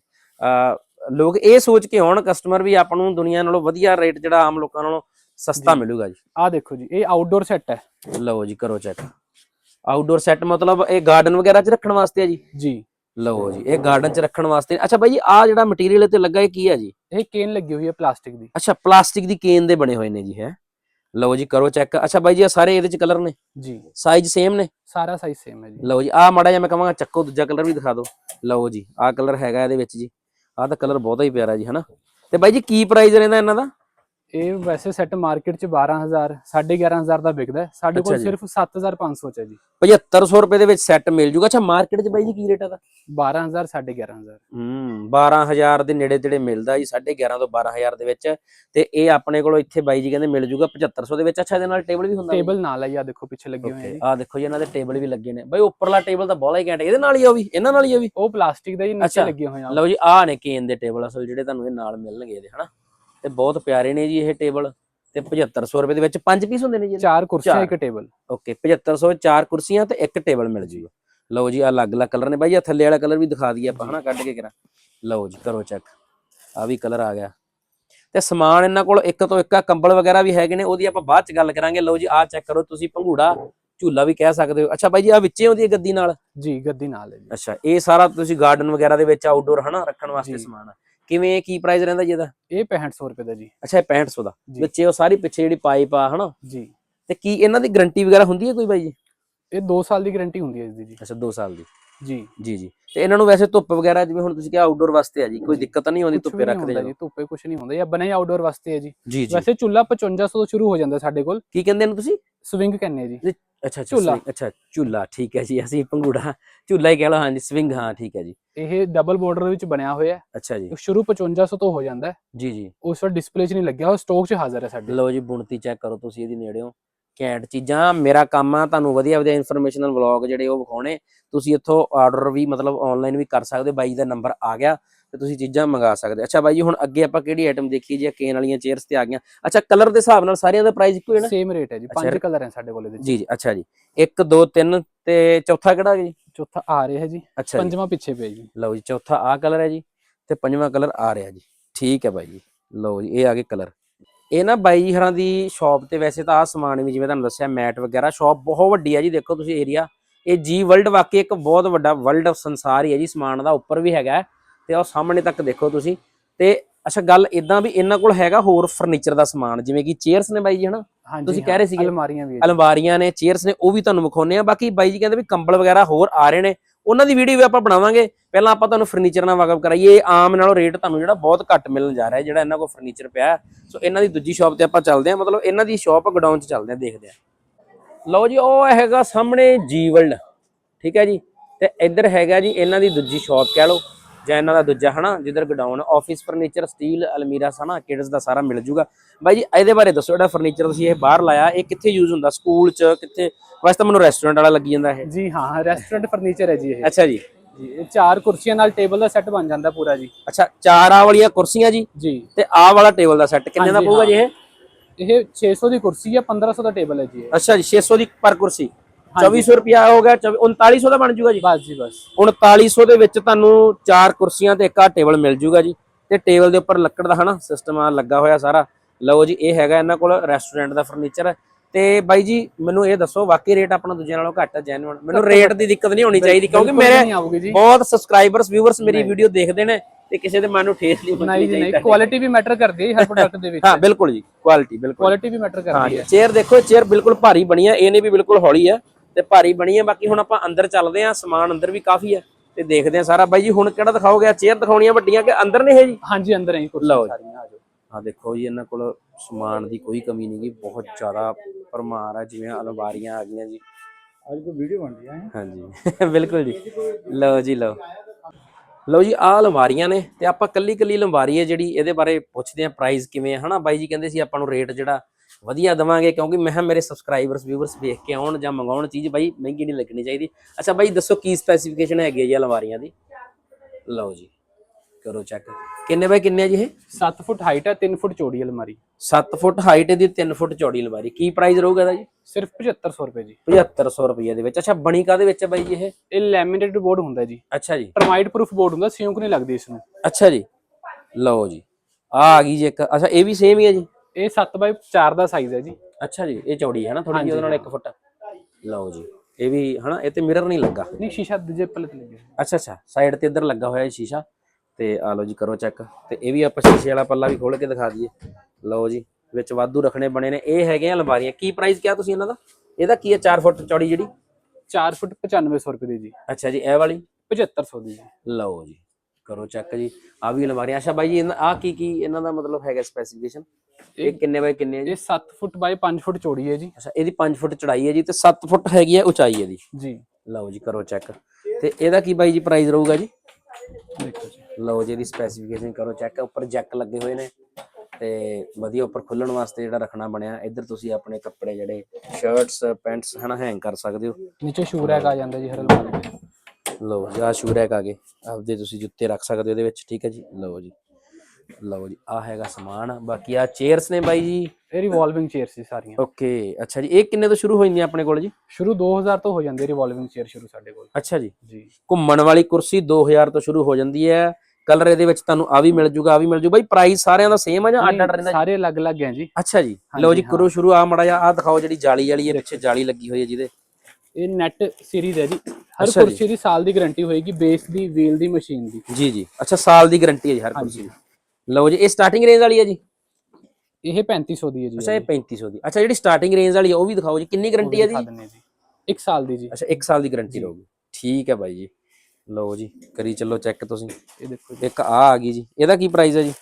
ਲੋਕ ਇਹ ਸੋਚ ਕੇ ਆਉਣ ਕਸਟਮਰ ਵੀ ਆਪਾਂ ਨੂੰ ਦੁਨੀਆ ਨਾਲੋਂ ਵਧੀਆ ਰੇਟ ਜਿਹੜਾ ਆਮ ਲੋਕਾਂ ਨਾਲੋਂ ਸਸਤਾ। ਮਿਲੂਗਾ ਜੀ। ਆਹ ਦੇਖੋ ਜੀ ਇਹ ਆਊਟਡੋਰ ਸੈੱਟ ਹੈ। ਲਓ ਜੀ ਕਰੋ ਚੈੱਕ ਆਊਟਡੋਰ ਸੈੱਟ ਮਤਲਬ ਇਹ ਗਾਰਡਨ ਵਗੈਰਾ 'ਚ ਰੱਖਣ ਵਾਸਤੇ ਹੈ ਜੀ? ਜੀ। ਲਓ ਜੀ ਇਹ ਗਾਰਡਨ 'ਚ ਰੱਖਣ ਵਾਸਤੇ। ਅੱਛਾ ਬਾਈ ਆ ਜਿਹੜਾ ਮਟੀਰੀਅਲ ਤੇ ਲੱਗਾ ਇਹ ਕੀ ਹੈ ਜੀ? ਇਹ ਕੇਨ ਲੱਗੀ ਹੋਈ ਹੈ ਪਲਾਸਟਿਕ ਦੀ। ਅੱਛਾ ਪਲਾਸਟਿਕ ਦੀ ਕੇਨ ਦੇ ਬਣੇ ਹੋਏ ਨੇ ਜੀ ਹੈ। ਲਓ ਜੀ ਕਰੋ ਚੈੱਕ। ਅੱਛਾ ਬਾਈ ਜੀ ਇਹ ਸਾਰੇ ਇਹਦੇ ਚ ਕਲਰ ਨੇ? ਜੀ। ਸਾਈਜ਼ ਸੇਮ ਨੇ? ਸਾਰਾ ਸਾਈਜ਼ ਸੇਮ ਹੈ ਜੀ। ਲਓ ਜੀ ਆਹ ਮਾੜਾ ਜਿਹਾ ਮੈਂ ਕਹਾਂਗਾ ਚੱਕੋ ਦੂਜਾ ਕਲਰ ਵੀ ਦਿਖਾ ਦਿਓ। ਲਓ ਜੀ ਆਹ ਕਲਰ ਹੈਗਾ ਇਹਦੇ ਵਿੱਚ ਜੀ। ਆਹ ਤਾਂ ਕਲਰ ਬਹੁਤਾ ਹੀ ਪਿਆਰਾ ਜੀ ਹਨਾ ਤੇ ਬਾਈ ਜੀ ਕੀ ਪ੍ਰਾਈਸ ਰਹਿੰਦਾ ਇਹਨਾਂ ਦਾ? ਇਹ ਵੈਸੇ ਸੈੱਟ ਮਾਰਕੀਟ 'ਚ 12000 11500 ਦਾ ਵਿਕਦਾ ਹੈ। ਸਾਡੇ ਕੋਲ। ਸਿਰਫ 7500 ਚ ਹੈ ਜੀ। 7500 ਰੁਪਏ ਦੇ ਵਿੱਚ ਸੈੱਟ ਮਿਲ ਜੂਗਾ। ਅੱਛਾ ਮਾਰਕੀਟ 'ਚ ਬਾਈ ਜੀ ਕੀ ਰੇਟ ਆ ਦਾ 12000 11500 ਹੂੰ 12000 ਦੇ ਨੇੜੇ ਤੇੜੇ ਮਿਲਦਾ ਜੀ 11.5 ਤੋਂ 12000 ਦੇ ਵਿੱਚ। ਤੇ ਇਹ ਆਪਣੇ ਕੋਲੋਂ ਇੱਥੇ ਬਾਈ ਜੀ ਕਹਿੰਦੇ ਮਿਲ ਜੂਗਾ 7500 ਦੇ ਵਿੱਚ। ਅੱਛਾ ਇਹਦੇ ਨਾਲ ਟੇਬਲ ਵੀ ਹੁੰਦਾ ਟੇਬਲ ਨਾਲ ਹੈ ਆ ਦੇਖੋ ਪਿੱਛੇ ਲੱਗੇ ਹੋਏ ਆ ਦੇਖੋ ਜੀ ਇਹਨਾਂ ਦੇ ਟੇਬਲ ਵੀ ਲੱਗੇ ਨੇ। ਬਾਈ ਉੱਪਰਲਾ ਟੇਬਲ ਤਾਂ ਬੋਲਾ ਹੀ ਘੈਂਟ। ਇਹਦੇ ਨਾਲ ਹੀ ਆ ਵੀ ਇਹਨਾਂ ਨਾਲ ਹੀ ਆ ਵੀ? ਉਹ ਪਲਾਸਟਿਕ ਦਾ ਜੀ ਨੀਚੇ। ਲੱਗੇ ਹੋਏ ਆ। ਲਓ ਜੀ ਆਹ ਨੇ ਕੇਨ ਦੇ ਟੇਬਲ ਅਸਲ ਜਿਹੜੇ ਤੁਹਾਨੂੰ ਇਹ ਨਾਲ ਮਿਲਣਗੇ ਇਹਦੇ ਹਨਾ? ਤੇ ਬਹੁਤ ਪਿਆਰੇ ਨੇ ਜੀ ਇਹ ਟੇਬਲ ਤੇ 7500 ਰੁਪਏ ਦੇ ਵਿੱਚ ਪੰਜ ਪੀਸ ਹੁੰਦੇ ਨੇ ਜੀ ਚਾਰ ਕੁਰਸੀਆਂ। ਇੱਕ ਟੇਬਲ। ਓਕੇ 7500 ਚਾਰ ਕੁਰਸੀਆਂ ਤੇ ਇੱਕ ਟੇਬਲ ਮਿਲ ਜੂਗਾ। ਲਓ ਜੀ ਆ ਅਲੱਗ-ਅਲੱਗ ਕਲਰ ਨੇ ਬਾਈ ਆ ਥੱਲੇ ਵਾਲਾ ਕਲਰ ਵੀ ਦਿਖਾ ਦਈਏ ਆਪਾਂ ਹਨਾ ਕੱਢ ਕੇ ਕਰਾ ਲਓ ਜੀ ਕਰੋ ਚੈੱਕ। ਆ ਵੀ ਕਲਰ ਆ ਗਿਆ। ਤੇ ਸਮਾਨ ਇਹਨਾਂ ਕੋਲ ਇੱਕ ਤੋਂ ਇੱਕ ਆ ਕੰਬਲ ਵਗੈਰਾ ਵੀ ਹੈਗੇ ਨੇ ਉਹਦੀ ਆਪਾਂ ਬਾਅਦ ਚ ਗੱਲ ਕਰਾਂਗੇ। ਲਓ ਜੀ ਆ ਚੈੱਕ ਕਰੋ ਤੁਸੀਂ ਭੰਗੂੜਾ ਝੂਲਾ ਵੀ ਕਹਿ ਸਕਦੇ ਹੋ। ਅੱਛਾ ਬਾਈ ਜੀ ਆ ਵਿੱਚੇ ਉਹਦੀ ਗੱਦੀ ਨਾਲ? ਜੀ ਗੱਦੀ ਨਾਲ ਹੈ ਜੀ। ਅੱਛਾ ਇਹ ਸਾਰਾ ਤੁਸੀਂ ਗਾਰਡਨ ਵਗੈਰਾ ਦੇ ਵਿੱਚ ਆਊਟਡੋਰ ਹਨਾ ਰੱਖਣ ਵਾਸਤੇ ਜੀ। ਸਮਾਨ ਆ। ਕਿਵੇਂ ਕੀ ਪ੍ਰਾਈਸ ਰਹਿੰਦਾ ਜੀ ਇਹਦਾ? ਇਹ 6500 ਰੁਪਏ ਦਾ ਜੀ। ਅੱਛਾ ਇਹ 6500 ਦਾ। ਵਿੱਚੇ ਉਹ ਸਾਰੀ ਪਿੱਛੇ ਜਿਹੜੀ ਪਾਈਪ ਆ ਹਨਾ? ਜੀ। ਤੇ ਕੀ ਇਹਨਾਂ ਦੀ ਗਾਰੰਟੀ ਵਗੈਰਾ ਹੁੰਦੀ ਹੈ ਕੋਈ ਬਾਈ ਜੀ? ਇਹ 2 ਸਾਲ ਦੀ ਗਾਰੰਟੀ ਹੁੰਦੀ ਹੈ ਇਸ ਦੀ ਜੀ। ਅੱਛਾ 2 ਸਾਲ ਦੀ। ਜੀ। ਜੀ ਜੀ। ਤੇ ਇਹਨਾਂ ਨੂੰ ਵੈਸੇ ਧੁੱਪ ਵਗੈਰਾ ਜਿਵੇਂ ਹੁਣ ਤੁਸੀਂ ਕਿਹਾ ਆਊਟਡੋਰ ਵਾਸਤੇ ਆ ਜੀ ਕੋਈ। ਦਿੱਕਤ ਤਾਂ ਨਹੀਂ ਆਉਂਦੀ ਧੁੱਪੇ ਰੱਖਦੇ ਜੀ ਧੁੱਪੇ ਕੁਝ ਨਹੀਂ ਹੁੰਦਾ ਇਹ ਬਣੇ ਆਊਟਡੋਰ ਵਾਸਤੇ ਹੈ ਜੀ। ਵੈਸੇ ਚੁੱਲਾ 5500 ਤੋਂ ਸ਼ੁਰੂ ਹੋ ਜਾਂਦਾ ਸਾਡੇ ਕੋਲ। ਕੀ ਕਹਿੰਦੇ ਨੇ ਤੁਸੀਂ? ਸਵਿੰਗ ਕਹਿੰਦੇ ਆ ਜੀ। ਅੱਛਾ ਅੱਛਾ ਝੂਲਾ। swing, ਅੱਛਾ ਝੂਲਾ ਠੀਕ ਹੈ ਜੀ ਅਸੀਂ ਪੰਗੂੜਾ ਝੂਲਾ ਹੀ ਕਹਿ ਲਓ ਹਾਂਜੀ ਸਵਿੰਗ ਹਾਂ ਠੀਕ ਹੈ ਜੀ। ਇਹ ਡਬਲ ਬਾਰਡਰ ਵਿੱਚ ਬਣਿਆ ਹੋਇਆ ਹੈ। ਅੱਛਾ ਜੀ। ਇਹ ਸ਼ੁਰੂ 5500 ਤੋਂ ਹੋ ਜਾਂਦਾ ਹੈ। ਜੀ ਜੀ। ਉਸ ਵਾਰ ਡਿਸਪਲੇ 'ਚ ਨਹੀਂ ਲੱਗਿਆ ਉਹ ਸਟਾਕ 'ਚ ਹਾਜ਼ਰ ਹੈ ਸਾਡੇ। ਲਓ ਜੀ ਬੁਣਤੀ ਚੈੱਕ ਕਰੋ ਤੁਸੀਂ ਇਹਦੀ ਨੇੜਿਓਂ। ਕੈਂਟ ਚੀਜ਼ਾਂ ਮੇਰਾ ਕੰਮ ਆ ਤੁਹਾਨੂੰ ਵਧੀਆ ਵਧੀਆ ਇਨਫੋਰਮੇਸ਼ਨਲ ਵਲੌਗ ਜਿਹੜੇ ਉਹ ਵਿਖਾਉਣੇ। ਤੁਸੀਂ ਇੱਥੋਂ ਆਰਡਰ ਵੀ ਮਤਲਬ ਆਨਲਾਈਨ ਵੀ ਕਰ ਸਕਦੇ ਹੋ। ਬਾਈ ਦਾ ਨੰਬਰ ਆ ਗਿਆ। ਤੇ ਤੁਸੀਂ ਚੀਜ਼ਾਂ ਮੰਗਾ ਸਕਦੇ। ਅੱਛਾ ਬਾਈ ਜੀ ਹੁਣ ਅੱਗੇ ਆਪਾਂ ਕਿਹੜੀ ਆਈਟਮ ਦੇਖੀ ਜੀ? ਕੇਨ ਵਾਲੀਆਂ ਚੇਅਰਸ ਤੇ ਆ ਗਈਆਂ। ਅੱਛਾ ਕਲਰ ਦੇ ਹਿਸਾਬ ਨਾਲ ਸਾਰਿਆਂ ਦਾ ਪ੍ਰਾਈਸ ਇੱਕੋ ਹੀ ਹੈ ਨਾ? ਸੇਮ ਰੇਟ ਹੈ ਜੀ। ਪੰਜ ਕਲਰ ਹੈ ਸਾਡੇ ਕੋਲ ਇਹਦੇ ਜੀ ਜੀ ਅੱਛਾ ਜੀ। 1 2 3 ਤੇ ਚੌਥਾ ਕਿਹੜਾ ਹੈ ਜੀ? ਚੌਥਾ ਆ ਰਿਹਾ ਹੈ ਜੀ। ਪੰਜਵਾਂ ਪਿੱਛੇ ਪਿਆ ਜੀ। ਲਓ ਜੀ ਚੌਥਾ ਆ ਕਲਰ ਹੈ ਜੀ ਤੇ ਪੰਜਵਾਂ ਕਲਰ ਆ ਰਿਹਾ ਜੀ। ਠੀਕ ਹੈ ਬਾਈ ਜੀ। ਲਓ ਜੀ ਇਹ ਆ ਗਏ ਕਲਰ ਇਹ ਨਾ ਬਾਈ ਜੀ ਹਰਾਂ ਦੀ ਸ਼ਾਪ ਤੇ ਵੈਸੇ ਤਾਂ ਆ ਸਮਾਨ ਵੀ ਜਿਵੇਂ ਤੁਹਾਨੂੰ ਦੱਸਿਆ ਮੈਟ ਵਗੈਰਾ ਸ਼ਾਪ ਬਹੁਤ ਵੱਡੀ ਹੈ ਜੀ। ਦੇਖੋ ਤੁਸੀਂ ਏਰੀਆ ਇਹ ਜੀ ਵਰਲਡ ਵਾਕਈ ਇੱਕ ਬਹੁਤ ਵੱਡਾ ਵਰਲਡ ਸੰਸਾਰ ਹੀ ਹੈ ਜੀ। ਸਮਾਨ ਦਾ ਉੱਪਰ ਵੀ ਹੈਗਾ ਤੇ ਉਹ ਸਾਹਮਣੇ ਤੱਕ ਦੇਖੋ ਤੁਸੀਂ। ਤੇ ਅੱਛਾ ਗੱਲ ਇਦਾਂ ਵੀ ਇਹਨਾਂ ਕੋਲ ਹੈਗਾ ਹੋਰ ਫਰਨੀਚਰ ਦਾ ਸਮਾਨ ਜਿਵੇਂ ਕਿ ਚੇਅਰਸ ਨੇ ਬਾਈ ਜੀ ਹਨਾ? ਤੁਸੀਂ ਕਹਿ ਰਹੇ ਸੀਗੇ। ਅਲਮਾਰੀਆਂ ਵੀ। ਅਲਮਾਰੀਆਂ ਨੇ ਚੇਅਰਸ ਨੇ ਉਹ ਵੀ ਤੁਹਾਨੂੰ ਵਿਖਾਉਨੇ ਆ ਬਾਕੀ ਬਾਈ ਜੀ ਕਹਿੰਦੇ ਵੀ ਕੰਬਲ ਵਗੈਰਾ ਹੋਰ ਆ ਰਹੇ ਨੇ। ਉਹਨਾਂ ਦੀ ਵੀਡੀਓ ਵੀ ਆਪਾਂ ਬਣਾਵਾਂਗੇ। ਪਹਿਲਾਂ ਆਪਾਂ ਤੁਹਾਨੂੰ ਫਰਨੀਚਰ ਨਾਲ ਵਾਕਫ ਕਰਾਈਏ। ਆਮ ਨਾਲੋਂ ਰੇਟ ਤੁਹਾਨੂੰ ਜਿਹੜਾ ਬਹੁਤ ਘੱਟ ਮਿਲਣ ਜਾ ਰਿਹਾ ਜਿਹੜਾ ਇਹਨਾਂ ਕੋਲ ਫਰਨੀਚਰ ਪਿਆ। ਸੋ ਇਹਨਾਂ ਦੀ ਦੂਜੀ ਸ਼ਾਪ ਤੇ ਆਪਾਂ ਚੱਲਦੇ ਆ ਮਤਲਬ ਇਹਨਾਂ ਦੀ ਸ਼ਾਪ ਗਡਾਊਨ 'ਚ ਚੱਲਦੇ ਆ ਦੇਖਦੇ ਆ ਲਓ ਜੀ ਉਹ ਹੈਗਾ ਸਾਹਮਣੇ ਜੀ ਵਰਲਡ ਠੀਕ ਹੈ ਜੀ? ਤੇ ਇੱਧਰ ਹੈਗਾ ਜੀ ਇਹਨਾਂ ਦੀ ਦੂਜੀ ਸ਼ਾਪ ਕਹਿ ਲਓ। ਜਾਂ ਇਹਨਾਂ ਦਾ ਦੂਜਾ ਹਨਾ ਜਿੱਧਰ ਗਡਾਊਨ ਆਫਿਸ ਫਰਨੀਚਰ ਸਟੀਲ ਅਲਮੀਰਾ ਹਨਾ ਕਿਡਸ ਦਾ ਸਾਰਾ ਮਿਲ ਜੂਗਾ। ਬਾਈ ਜੀ ਇਹਦੇ ਬਾਰੇ ਦੱਸੋ ਜਿਹੜਾ ਫਰਨੀਚਰ ਤੁਸੀਂ ਇਹ ਬਾਹਰ ਲਾਇਆ ਇਹ ਕਿੱਥੇ ਯੂਜ਼ ਹੁੰਦਾ? ਸਕੂਲ 'ਚ ਕਿੱਥੇ? ਵੈਸੇ ਤਾਂ ਮੈਨੂੰ ਰੈਸਟੋਰੈਂਟ ਵਾਲਾ ਲੱਗੀ ਜਾਂਦਾ ਇਹ। ਜੀ ਹਾਂ ਰੈਸਟੋਰੈਂਟ ਫਰਨੀਚਰ ਹੈ ਜੀ ਇਹ। ਅੱਛਾ ਜੀ। ਜੀ ਚਾਰ ਕੁਰਸੀਆਂ ਨਾਲ ਟੇਬਲ ਦਾ ਸੈੱਟ ਬਣ ਜਾਂਦਾ ਪੂਰਾ ਜੀ। ਅੱਛਾ ਚਾਰ ਆ ਵਾਲੀਆਂ ਕੁਰਸੀਆਂ ਜੀ? ਜੀ। ਤੇ ਆਹ ਵਾਲਾ ਟੇਬਲ ਦਾ ਸੈੱਟ ਕਿੰਨੇ ਦਾ ਪਊਗਾ ਜੀ ਇਹ? ਇਹ 600 ਦੀ ਕੁਰਸੀ ਹੈ 1500 ਦਾ ਟੇਬਲ ਹੈ ਜੀ ਅੱਛਾ ਜੀ 600 ਦੀ ਪਰ ਕੁਰਸੀ। 2400 ਰੁਪਿਆ ਹੋ ਗਿਆ 3900 ਦਾ ਬਣ ਜੂਗਾ ਜੀ ਬਸ ਜੀ ਬਸ 3900 ਦੇ ਵਿੱਚ ਤੁਹਾਨੂੰ ਚਾਰ ਕੁਰਸੀਆਂ ਤੇ ਇੱਕ ਆ ਟੇਬਲ ਮਿਲ ਜੂਗਾ ਜੀ ਤੇ ਟੇਬਲ ਦੇ ਉੱਪਰ ਲੱਕੜ ਦਾ ਹਨਾ ਸਿਸਟਮ ਆ ਲੱਗਾ ਹੋਇਆ ਸਾਰਾ ਲਓ ਜੀ ਇਹ ਹੈਗਾ ਇਹਨਾਂ ਕੋਲ ਰੈਸਟੋਰੈਂਟ ਦਾ ਫਰਨੀਚਰ ਤੇ ਬਾਈ ਜੀ ਮੈਨੂੰ ਇਹ ਦੱਸੋ ਵਾਕਈ ਰੇਟ ਆਪਣਾ ਦੂਜਿਆਂ ਨਾਲੋਂ ਘੱਟ ਹੈ ਜੈਨੂਨ ਮੈਨੂੰ ਰੇਟ ਦੀ ਦਿੱਕਤ ਨਹੀਂ ਹੋਣੀ ਚਾਹੀਦੀ ਕਿਉਂਕਿ ਮੇਰੇ ਬਹੁਤ ਸਬਸਕ੍ਰਾਈਬਰਸ ਵਿਊਅਰਸ ਮੇਰੀ। ਵੀਡੀਓ ਦੇਖਦੇ ਨੇ ਤੇ ਕਿਸੇ ਦੇ ਮਨ ਨੂੰ ਠੇਸ ਨਹੀਂ ਨਹੀਂ ਪਹੁੰਚਣੀ ਜੀ ਨਹੀਂ ਚਾਹੀਦੀ ਕੁਆਲਿਟੀ ਵੀ ਮੈਟਰ ਕਰਦੀ ਹੈ ਹਰ ਪ੍ਰੋਡਕਟ ਦੇ ਵਿੱਚ ਹਾਂ ਬਿਲਕੁਲ ਜੀ ਕੁਆਲਿਟੀ ਬਿਲਕੁਲ ਕੁਆਲਿਟੀ ਵੀ ਮੈਟਰ ਹਾਂ ਕਰਦੀ ਹੈ ਚੇਅਰ ਦੇਖੋ ਚੇਅਰ ਬਿਲਕੁਲ ਭਾਰੀ ਬਣੀ ਆ ਇਹ ਨਹੀਂ ਵੀ ਬਿਲਕੁਲ ਹੌਲੀ ਆ ਤੇ ਭਾਰੀ ਬਣੀ ਆ। ਬਾਕੀ ਹੁਣ ਆਪਾਂ ਅੰਦਰ ਚੱਲਦੇ ਆ। ਸਮਾਨ ਅੰਦਰ ਵੀ ਕਾਫੀ ਆ ਤੇ ਦੇਖਦੇ ਆ ਸਾਰਾ। ਬਾਈ ਜੀ ਹੁਣ ਕਿਹੜਾ ਦਿਖਾਓਗੇ? ਚੇਅਰ ਦਿਖਾਉਣੀਆਂ ਵੱਡੀਆਂ ਕਿ ਅੰਦਰ ਨੇ ਇਹ ਜੀ? ਹਾਂਜੀ ਅੰਦਰ ਹੈ ਲਓ ਜੀ। ਸਾਰੀਆਂ ਆ ਜਾਓ। ਆ ਦੇਖੋ ਜੀ ਇਹਨਾਂ ਕੋਲ ਸਮਾਨ ਦੀ ਕੋਈ ਕਮੀ ਨਹੀਂ ਗੀ। ਬਹੁਤ ਜ਼ਿਆਦਾ ਪਰਮਾਰ ਆ ਜਿਵੇਂ ਅਲਮਾਰੀਆਂ ਆ ਗਈਆਂ ਜੀ। ਅੱਜ ਕੋਈ ਵੀਡੀਓ ਬਣ ਰਹੀ ਹੈ? ਹਾਂਜੀ। ਬਿਲਕੁਲ ਜੀ। ਲਓ ਜੀ ਲਓ। ਲਓ ਜੀ ਆਹ ਅਲਮਾਰੀਆਂ ਨੇ ਤੇ ਆਪਾਂ ਕੱਲੀ ਕੱਲੀ ਅਲਮਾਰੀ ਹੈ ਜਿਹੜੀ ਇਹਦੇ ਬਾਰੇ ਪੁੱਛਦੇ ਆ। ਪ੍ਰਾਈਸ ਕਿਵੇਂ ਹੈ ਹਨਾ ਬਾਈ ਜੀ ਕਹਿੰਦੇ ਸੀ ਆਪਾਂ ਨੂੰ ਰੇਟ ਜਿਹੜਾ ਵਧੀਆ ਦਵਾਂਗੇ ਕਿਉਂਕਿ ਮੈਂ ਕਿਹਾ ਮੇਰੇ ਸਬਸਕ੍ਰਾਈਬਰਸ ਵਿਊਅਰਸ ਵੇਖ ਕੇ ਆਉਣ ਜਾਂ ਮੰਗਾਉਣ ਚੀਜ਼ ਬਾਈ ਮਹਿੰਗੀ ਨਹੀਂ ਲੱਗਣੀ ਚਾਹੀਦੀ। ਅੱਛਾ ਬਾਈ ਦੱਸੋ ਕੀ ਸਪੈਸੀਫਿਕੇਸ਼ਨ ਹੈਗੀ ਹੈ ਜੀ ਅਲਮਾਰੀਆਂ ਦੀ? ਲਓ ਜੀ ਕਰੋ ਚੈੱਕ ਕਿੰਨੇ ਬਾਈ ਕਿੰਨੇ ਆ ਜੀ ਇਹ? 7 ਫੁੱਟ ਹਾਈਟ ਹੈ 3 ਫੁੱਟ ਚੌੜੀ ਅਲਮਾਰੀ। 7 ਫੁੱਟ ਹਾਈਟ ਦੀ 3 ਫੁੱਟ ਚੌੜੀ ਅਲਮਾਰੀ। ਕੀ ਪ੍ਰਾਈਸ ਰਹੂਗਾ ਇਹਦਾ ਜੀ? ਸਿਰਫ 7500 ਰੁਪਏ ਜੀ। 7500 ਰੁਪਏ ਦੇ ਵਿੱਚ। ਅੱਛਾ ਬਣੀ ਕਾਦੇ ਵਿੱਚ ਹੈ ਬਾਈ ਜੀ ਇਹ? ਇਹ ਲੈਮੀਨੇਟਡ ਬੋਰਡ ਹੁੰਦਾ ਜੀ। ਅੱਛਾ ਜੀ। ਟਰਮਾਈਟ ਪ੍ਰੂਫ ਬੋਰਡ ਹੁੰਦਾ ਸਿਉਂਕ ਨਹੀਂ ਲੱਗਦੀ ਇਸ ਨੂੰ। ਅੱਛਾ ਜੀ। ਲਓ ਜੀ ਆ ਆ ਗਈ ਜੀ ਇੱਕ। ਅੱਛਾ ਇਹ ਵੀ ਸੇਮ ਹੀ ਹੈ ਜੀ? ਇਹ 7 ਬਾਈ 4 ਦਾ ਸਾਈਜ਼ ਹੈ ਜੀ। ਅੱਛਾ ਜੀ ਇਹ ਚੌੜੀ ਹੈ ਨਾ ਥੋੜੀ ਜਿਹੀ ਉਹਦੇ ਨਾਲ 1 ਫੁੱਟ। ਲਓ ਜੀ ਇਹ ਵੀ ਹਨਾ ਇਹ ਤੇ ਮਿਰਰ ਨਹੀਂ ਲੱਗਾ। ਨਹੀਂ ਸ਼ੀਸ਼ਾ ਦੂਜੇ ਪੱਲੇ ਤੇ ਲੱਗਿਆ ਅੱਛਾ ਅੱਛਾ ਸਾਈਡ ਤੇ ਇੱਧਰ ਲੱਗਾ ਹੋਇਆ ਹੈ ਸ਼ੀਸ਼ਾ। ਤੇ ਆ ਲਓ ਜੀ ਕਰੋ ਚੈੱਕ ਤੇ ਇਹ ਵੀ ਆਪਾਂ ਸ਼ੀਸ਼ੇ ਵਾਲਾ ਪੱਲਾ ਵੀ ਖੋਲ ਕੇ ਦਿਖਾ ਦਈਏ। ਲਓ ਜੀ ਵਿੱਚ ਵਾਧੂ ਰੱਖਣੇ ਬਣੇ ਨੇ। ਇਹ ਹੈਗੇ ਆ ਅਲਮਾਰੀਆਂ। ਕੀ ਪ੍ਰਾਈਸ ਕਿਹਾ ਤੁਸੀਂ ਇਹਨਾਂ ਦਾ? ਇਹਦਾ ਕੀ ਹੈ 4 ਫੁੱਟ ਚੌੜੀ ਜਿਹੜੀ? 4 ਫੁੱਟ 9500 ਰੁਪਏ ਦੀ ਜੀ। ਅੱਛਾ ਜੀ ਇਹ ਵਾਲੀ? 7500 ਦੀ ਜੀ। ਲਓ ਜੀ ਕਰੋ ਚੈੱਕ ਜੀ। ਆ ਵੀ ਅਲਮਾਰੀਆਂ। ਅੱਛਾ ਬਾਈ ਜੀ ਆ ਕੀ ਕੀ ਇਹਨਾਂ ਦਾ ਮਤਲਬ ਹੈਗਾ ਸਪੈਸੀਫਿਕੇਸ਼ਨ ਇਹ ਕਿੰਨੇ ਬਾਈ ਕਿੰਨੇ ਹੈ ਜੀ? ਇਹ 7 ਫੁੱਟ ਬਾਈ 5 ਫੁੱਟ ਚੌੜੀ ਹੈ ਜੀ। ਅੱਛਾ ਇਹਦੀ 5 ਫੁੱਟ ਚੜਾਈ ਹੈ ਜੀ ਤੇ 7 ਫੁੱਟ ਹੈਗੀ ਹੈ ਉਚਾਈ ਇਹਦੀ। ਜੀ। ਲਓ ਜੀ ਕਰੋ ਚੈੱਕ। ਤੇ ਇਹਦਾ ਕੀ ਬਾਈ ਜੀ ਪ੍ਰਾਈਸ ਰਹੂਗਾ ਜੀ? ਦੇਖੋ ਜੀ। ਲਓ ਜੀ ਇਹਦੀ ਸਪੈਸੀਫਿਕੇਸ਼ਨ ਕਰੋ ਚੈੱਕ। ਉੱਪਰ ਜੈਕ ਲੱਗੇ ਹੋਏ ਨੇ ਤੇ ਵਧੀਆ ਉੱਪਰ ਖੁੱਲਣ ਵਾਸਤੇ ਜਿਹੜਾ ਰੱਖਣਾ ਬਣਿਆ ਇੱਧਰ ਤੁਸੀਂ ਆਪਣੇ ਕੱਪੜੇ ਜਿਹੜੇ ਸ਼ਰਟਸ ਪੈਂਟਸ ਹਨਾ ਹੈਂਗ ਕਰ ਸਕਦੇ ਹੋ। ਨੀਚੇ ਸ਼ੂ ਰੈਕ ਆ ਜਾਂਦਾ ਜੀ ਹਰ ਅਲਮਾਰੀ ਤੇ ਲਓ ਜੀ ਆ ਸ਼ੂ ਰੈਕ ਆ ਗਏ। ਆਪਦੇ ਤੁਸੀਂ ਜੁੱਤੇ ਰੱਖ ਸਕਦੇ ਹੋ ਇਹਦੇ ਵਿੱਚ ਠੀਕ ਹੈ ਜੀ? ਲਓ ਜੀ। ਲਓ ਜੀ ਆ ਹੈਗਾ ਸਮਾਨ ਬਾਕੀ ਆ ਚੇਅਰਸ ਨੇ ਬਾਈ ਜੀ? ਇਹ ਰਿਵੋਲਵਿੰਗ ਚੇਅਰ ਸੀ ਸਾਰੀਆਂ। ਓਕੇ ਅੱਛਾ ਜੀ ਇਹ ਕਿੰਨੇ ਤੋਂ ਸ਼ੁਰੂ ਹੋ ਜਾਂਦੀਆਂ ਆਪਣੇ ਕੋਲ ਜੀ? ਸ਼ੁਰੂ 2000 ਤੋਂ ਹੋ ਜਾਂਦੀ ਰਿਵੋਲਵਿੰਗ ਚੇਅਰ ਸ਼ੁਰੂ ਸਾਡੇ ਕੋਲ। ਅੱਛਾ ਜੀ। ਜੀ। ਘੁੰਮਣ ਵਾਲੀ ਕੁਰਸੀ 2000 ਤੋਂ ਸ਼ੁਰੂ ਹੋ ਜਾਂਦੀ ਹੈ। ਕਲਰ ਇਹਦੇ ਵਿੱਚ ਤੁਹਾਨੂੰ ਆ ਵੀ ਮਿਲ ਜੂਗਾ ਆ ਵੀ ਮਿਲ ਜੂ। ਬਾਈ ਪ੍ਰਾਈਸ ਸਾਰਿਆਂ ਦਾ ਸੇਮ ਆ ਜਾਂ ਅੱਡ ਅੱਡ ਰਹਿੰਦਾ? ਸਾਰੇ ਅਲੱਗ-ਅਲੱਗ ਹੈ ਜੀ। ਅੱਛਾ ਜੀ। ਲਓ ਜੀ। ਕਰੋ ਸ਼ੁਰੂ ਆ ਮੜਾ ਜਾ ਆ ਦਿਖਾਓ ਜਿਹੜੀ ਜਾਲੀ ਵਾਲੀ ਹੈ ਪਿੱਛੇ ਜਾਲੀ ਲੱਗੀ ਹੋਈ ਹੈ ਜਿਹਦੇ। ਇਹ ਨੈਟ ਸੀਰੀਜ਼ ਹੈ ਜੀ। ਹਰ। ਕੁਰਸੀ ਦੀ ਸਾਲ ਦੀ ਗਾਰੰਟੀ ਹੋਏਗੀ ਬੇਸ ਦੀ ਵੀਲ ਦੀ ਮਸ਼ੀਨ ਦੀ। ਜੀ ਜੀ। ਅੱਛਾ ਸਾਲ ਦੀ ਗਾਰੰਟੀ ਹੈ ਜੀ ਹਰ ਕੁਰਸੀ ਦੀ। ਲਓ ਜੀ ਇਹ ਸਟਾਰਟਿੰਗ ਰੇਂਜ ਵਾਲੀ ਹੈ ਜੀ? ਇਹ 3500 ਦੀ ਹੈ ਜੀ ਅੱਛਾ ਇਹ 3500 ਦੀ। ਅੱਛਾ ਜਿਹੜੀ ਸਟਾਰਟਿੰਗ ਰੇਂਜ ਵਾਲੀ ਹੈ ਉਹ ਵੀ ਦਿਖਾਓ ਜੀ। ਕਿੰਨੀ ਗਾਰੰਟੀ ਹੈ ਜੀ? ਦਿੰਦੇ ਹਾਂ ਜੀ। 1 ਸਾਲ ਦੀ ਜੀ। ਅੱਛਾ 1 ਸਾਲ ਦੀ ਗਾਰੰਟੀ ਰਹੂਗੀ। ਠੀਕ ਹੈ ਬਾਈ ਜੀ। ਲਓ ਜੀ ਕਰੀ ਚੱਲੋ ਚੈੱਕ ਤੁਸੀਂ। ਇਹ ਦੇਖੋ ਜੀ। ਇੱਕ ਆ ਆ ਗਈ ਜੀ। ਇਹਦਾ ਕੀ ਪ੍ਰਾਈਸ ਹੈ ਜੀ?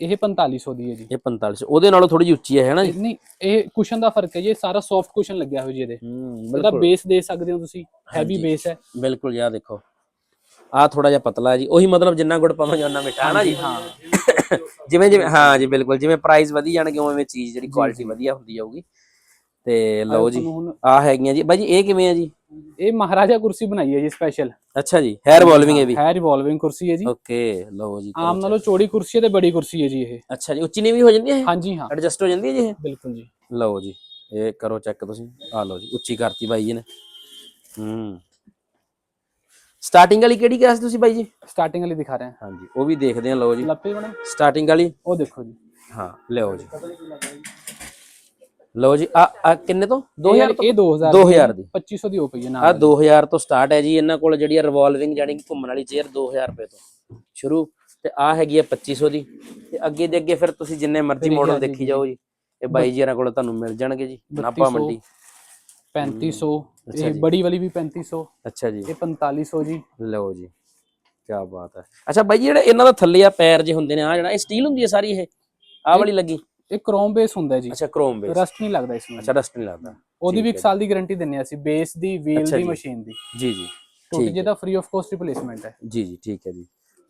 ਇਹ 4500 ਦੀ ਹੈ ਜੀ। ਇਹ 4500 ਉਹਦੇ ਨਾਲੋਂ ਥੋੜੀ ਜਿਹੀ ਉੱਚੀ ਹੈ ਹੈ ਨਾ ਜੀ? ਨਹੀਂ ਇਹ ਕੁਸ਼ਨ ਦਾ ਫ਼ਰਕ ਹੈ ਜੀ। ਇਹ ਸਾਰਾ ਸੌਫਟ ਕੁਸ਼ਨ ਲੱਗਿਆ ਹੋਇਆ ਜੀ ਇਹਦੇ। ਹੂੰ ਇਹਦਾ ਬੇਸ ਦੇ ਸਕਦੇ ਹੋ ਤੁਸੀਂ। ਹੈਵੀ। ਬੇਸ ਹੈ। ਬਿਲਕੁਲ ਆਹ ਦੇਖੋ। ਆ ਥੋੜਾ ਜਿਹਾ ਪਤਲਾ ਹੈ ਜੀ। ਉਹੀ ਮਤਲਬ ਜਿੰਨਾ ਗੁੜ ਪਾਵਾਂਗੇ ਉਹਨਾਂ ਮਿੱਠਾ ਹੈ ਨਾ ਜੀ? ਹਾਂ। ਜਿਵੇਂ ਜਿਵੇਂ ਹਾਂ ਜੀ ਬਿਲਕੁਲ। ਜਿਵੇਂ ਪ੍ਰਾਈਸ ਵਧੀ ਜਾਣਗੇ ਉਵੇਂ ਚੀਜ਼ ਜਿਹੜੀ ਕੁਆਲਿਟੀ ਵਧੀਆ ਹੁੰਦੀ ਜਾਊਗੀ। ਤੇ ਲਓ ਜੀ ਆ ਹੈਗੀਆਂ ਜੀ। ਬਾਈ ਜੀ ਇਹ ਕਿਵੇਂ ਹੈ ਜੀ? ਇਹ ਮਹਾਰਾਜਾ ਕੁਰਸੀ ਬਣਾਈ ਹੈ ਜੀ ਸਪੈਸ਼ਲ ਅੱਛਾ ਜੀ ਹੈਅਰ ਰਿਵੋਲਵਿੰਗ ਇਹ ਵੀ। ਹੈ ਰਿਵੋਲਵਿੰਗ ਕੁਰਸੀ ਹੈ ਜੀ। ਓਕੇ ਲਓ ਜੀ ਆਮ ਨਾਲੋਂ ਚੌੜੀ ਕੁਰਸੀ ਹੈ ਤੇ ਬੜੀ ਕੁਰਸੀ ਹੈ ਜੀ ਇਹ। ਅੱਛਾ ਜੀ ਉੱਚੀ ਨੀਵੀਂ ਹੋ ਜਾਂਦੀ ਹੈ ਹਾਂਜੀ ਹਾਂ। ਐਡਜਸਟ ਹੋ ਜਾਂਦੀ ਹੈ ਜੀ ਇਹ? ਬਿਲਕੁਲ ਜੀ। ਲਓ ਜੀ ਇਹ ਕਰੋ ਚੈੱਕ ਤੁਸੀਂ। ਆ ਲਓ ਜੀ ਉੱਚੀ ਕਰਤੀ ਬਾਈ ਜੀ ਨੇ। ਹੂੰ। ਸਟਾਰਟਿੰਗ ਵਾਲੀ ਕਿਹੜੀ ਕਿਹਾ ਸੀ ਤੁਸੀਂ ਬਾਈ ਜੀ? ਸਟਾਰਟਿੰਗ ਵਾਲੀ ਦਿਖਾ ਰਹੇ ਹਾਂ। ਹਾਂਜੀ ਉਹ ਵੀ ਦੇਖਦੇ ਹਾਂ ਲਓ ਜੀ। ਲੱਪੇ ਬਣੇ ਸਟਾਰਟਿੰਗ ਵਾਲੀ? ਉਹ ਦੇਖੋ ਜੀ। ਹਾਂ ਲਿਓ ਜੀ। ਲਓ ਜੀ ਆ ਆ ਕਿੰਨੇ ਤੋਂ? 2000 ਤੋਂ ਇਹ 2000 2000 ਦੀ 2500 ਦੀ। ਹੋ ਪਈ ਹੈ ਆ ਨਾਲ 2000 ਤੋਂ ਸਟਾਰਟ ਹੈ ਜੀ ਇਹਨਾਂ ਕੋਲ ਜਿਹੜੀ ਰਿਵੋਲਵਿੰਗ ਜਾਨੀ ਕਿ ਘੁੰਮਣ ਵਾਲੀ ਚੇਅਰ 2000 ਰੁਪਏ ਤੋਂ। ਸ਼ੁਰੂ ਤੇ ਆ ਹੈਗੀ ਹੈ 2500 ਦੀ। ਤੇ ਅੱਗੇ ਦੇ ਅੱਗੇ ਫਿਰ ਤੁਸੀਂ ਜਿੰਨੇ ਮਰਜ਼ੀ ਮਾਡਲ ਦੇਖੀ ਜਾਓ ਜੀ। ਇਹ ਬਾਈ ਜੀ ਇਹਨਾਂ ਕੋਲ ਤੁਹਾਨੂੰ ਮਿਲ ਜਾਣਗੇ ਜੀ ਨਾਪਾ 3200 ਮੰਡੀ। 3500 ਅੱਛਾ ਇਹ ਜੀ। ਬੜੀ ਵਾਲੀ ਵੀ 3500 ਅੱਛਾ ਜੀ। ਇਹ 4500 ਜੀ। ਲਓ ਜੀ ਕੀ ਬਾਤ ਹੈ। ਅੱਛਾ ਬਾਈ ਜੀ ਜਿਹੜਾ ਇਹਨਾਂ ਦਾ ਥੱਲੇ ਆ ਪੈਰ ਜੇ ਹੁੰਦੇ ਨੇ ਆ ਜਿਹੜਾ ਇਹ ਸਟੀਲ ਹੁੰਦੀ ਹੈ ਸਾਰੀ ਇਹ? ਆ ਵਾਲੀ ਲੱਗੀ? ਇਹ ਕ੍ਰੋਮ ਬੇਸ ਹੁੰਦਾ ਹੈ ਜੀ। ਅੱਛਾ ਕ੍ਰੋਮ ਬੇਸ ਰਸਟ ਨਹੀਂ ਲੱਗਦਾ ਇਸ ਨੂੰ ਅੱਛਾ ਡਸਟ ਨਹੀਂ ਲੱਗਦਾ। ਉਹਦੀ ਵੀ ਠੀਕ 1 ਸਾਲ ਦੀ ਗਾਰੰਟੀ ਦਿੰਨੇ ਆ ਅਸੀਂ ਬੇਸ ਦੀ ਵੀਲ ਅੱਛਾ ਦੀ ਜੀ। ਮਸ਼ੀਨ ਦੀ। ਜੀ ਜੀ। ਟੁੱਟ ਠੀਕ ਜੇ ਤਾਂ ਫ੍ਰੀ ਆਫ ਕਾਸਟ ਰਿਪਲੇਸਮੈਂਟ ਹੈ। ਜੀ ਜੀ ਠੀਕ ਹੈ ਜੀ।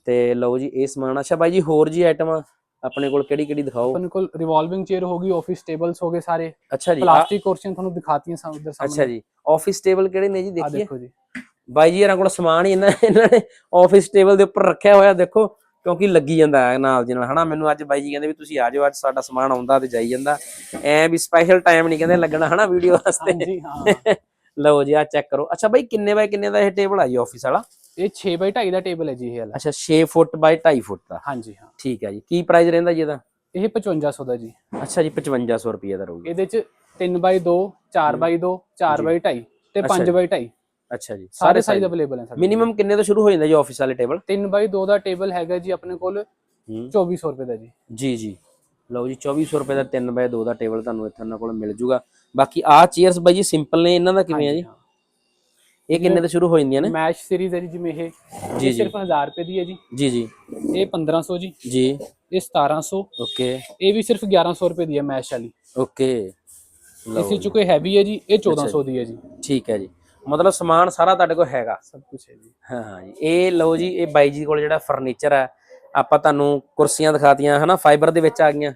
ਤੇ ਲਓ ਜੀ ਇਹ ਸਮਾਨ ਅੱਛਾ ਬਾਈ ਜੀ ਹੋਰ ਜੀ ਆਈਟਮਾਂ ਆਪਣੇ ਕੋਲ ਕਿਹੜੀ ਕਿਹੜੀ ਦਿਖਾਓ? ਆਪਣੇ ਕੋਲ ਰਿਵੋਲਵਿੰਗ ਚੇਅਰ ਹੋਗੀ ਆਫਿਸ ਟੇਬਲਸ ਹੋਗੇ ਸਾਰੇ। ਅੱਛਾ ਜੀ ਪਲਾਸਟਿਕ ਕੁਰਸੀਆਂ ਤੁਹਾਨੂੰ ਦਿਖਾਤੀਆਂ ਸਾ ਉਧਰ ਅੱਛਾ ਸਾਹਮਣੇ ਜੀ ਆਫਿਸ ਟੇਬਲ ਕਿਹੜੇ ਨੇ ਜੀ ਆ ਦੇਖੀਏ। ਦੇਖੋ ਜੀ। ਬਾਈ ਜੀ ਇਹਨਾਂ ਕੋਲ ਸਮਾਨ ਹੀ ਇਹਨਾਂ ਇਹਨਾਂ ਨੇ ਆਫਿਸ ਟੇਬਲ ਦੇ ਉੱਪਰ ਰੱਖਿਆ ਹੋਇਆ ਦੇਖੋ ਕਿਉਂਕਿ ਲੱਗੀ ਜਾਂਦਾ ਹੈ ਨਾਲ ਦੀ ਨਾਲ ਹਨਾ? ਮੈਨੂੰ ਅੱਜ ਬਾਈ ਜੀ ਕਹਿੰਦੇ ਵੀ ਤੁਸੀਂ ਆ ਜਾਓ ਅੱਜ ਸਾਡਾ ਸਮਾਨ ਆਉਂਦਾ ਤੇ ਜਾਈ ਜਾਂਦਾ। ਐ ਵੀ ਸਪੈਸ਼ਲ ਟਾਈਮ ਨਹੀਂ ਕਹਿੰਦੇ ਲੱਗਣਾ ਹਨਾ ਵੀਡੀਓ ਵਾਸਤੇ? ਹਾਂਜੀ ਹਾਂ। ਲਓ ਜੀ ਆ ਚੈੱਕ ਕਰੋ। ਅੱਛਾ ਬਾਈ ਕਿੰਨੇ ਬਾਈ ਕਿੰਨੇ ਦਾ ਇਹ ਟੇਬਲ ਆ ਜੀ ਆਫਿਸ ਵਾਲਾ? ਇਹ 6 ਬਾਈ 2.5 ਦਾ ਟੇਬਲ ਹੈ ਜੀ ਇਹ ਵਾਲਾ। ਅੱਛਾ 6 ਫੁੱਟ ਬਾਈ 2.5 ਫੁੱਟ ਦਾ। ਹਾਂਜੀ ਹਾਂ। ਠੀਕ ਹੈ ਜੀ। ਕੀ ਪ੍ਰਾਈਸ ਰਹਿੰਦਾ ਜੀ ਇਹਦਾ? ਇਹ 5500 ਦਾ ਜੀ। ਅੱਛਾ ਜੀ 5500 ਰੁਪਏ ਦਾ ਰਹੂਗਾ। ਇਹਦੇ ਚ 3 ਬਾਈ 2 4 ਬਾਈ 2 4 ਬਾਈ 2.5 ਤੇ ਅੱਛਾ 5 ਜੀ। ਬਾਈ 2.5 ਅੱਛਾ ਜੀ। ਸਾਰੇ ਸਾਈਜ਼ ਅਵੇਲੇਬਲ ਹੈ ਸਾਡੇ ਮਿਨੀਮਮ ਕਿੰਨੇ ਤੋਂ ਸ਼ੁਰੂ ਹੋ ਜਾਂਦਾ ਜੀ ਆਫਿਸ ਵਾਲੇ ਟੇਬਲ 3 ਬਾਈ 2 ਦਾ ਟੇਬਲ ਹੈਗਾ ਜੀ ਆਪਣੇ ਕੋਲ 2400 ਰੁਪਏ ਦਾ ਜੀ। ਜੀ ਜੀ। ਲਓ ਜੀ 2400 ਰੁਪਏ ਦਾ 3 ਬਾਈ 2 ਦਾ ਟੇਬਲ ਤੁਹਾਨੂੰ ਇੱਥੇ ਉਹਨਾਂ ਕੋਲ ਮਿਲ ਜੂਗਾ। ਬਾਕੀ ਆ ਚੇਅਰਸ ਬਾਈ ਜੀ ਸਿੰਪਲ ਨੇ ਇਹਨਾਂ ਦਾ ਕਿਵੇਂ ਆ ਜੀ? ਇਹ ਕਿੰਨੇ ਤੋਂ ਸ਼ੁਰੂ ਹੋ ਜਾਂਦੀਆਂ ਨੇ? ਮੈਸ਼ ਸੀਰੀਜ਼ ਹੈ ਜੀ ਜਿਵੇਂ ਇਹ। ਜੀ, ਸਿਰਫ 1000 ਰੁਪਏ ਦੀ ਹੈ ਜੀ। ਜੀ ਜੀ। ਇਹ 1500 ਜੀ। ਜੀ। ਇਹ 1700 ਓਕੇ। ਇਹ ਵੀ ਸਿਰਫ 1100 ਰੁਪਏ ਦੀ ਹੈ ਮੈਸ਼ ਵਾਲੀ। ਓਕੇ। ਇਸੇ ਚ ਕੋਈ ਹੈਵੀ ਹੈ ਜੀ ਇਹ 1400 ਦੀ ਹੈ ਜੀ। ਠੀਕ ਹੈ ਜੀ। ਮਤਲਬ ਸਮਾਨ ਸਾਰਾ ਤੁਹਾਡੇ ਕੋਲ ਹੈਗਾ? ਸਭ ਕੁਝ ਹੈ ਜੀ। ਹਾਂ ਹਾਂ ਜੀ। ਇਹ ਲਓ ਜੀ ਇਹ ਬਾਈ ਜੀ ਕੋਲ ਜਿਹੜਾ ਫਰਨੀਚਰ ਹੈ ਆਪਾਂ ਤੁਹਾਨੂੰ ਕੁਰਸੀਆਂ ਦਿਖਾਤੀਆਂ ਹਨਾ? ਫਾਈਬਰ ਦੇ ਵਿੱਚ ਆ ਗਈਆਂ।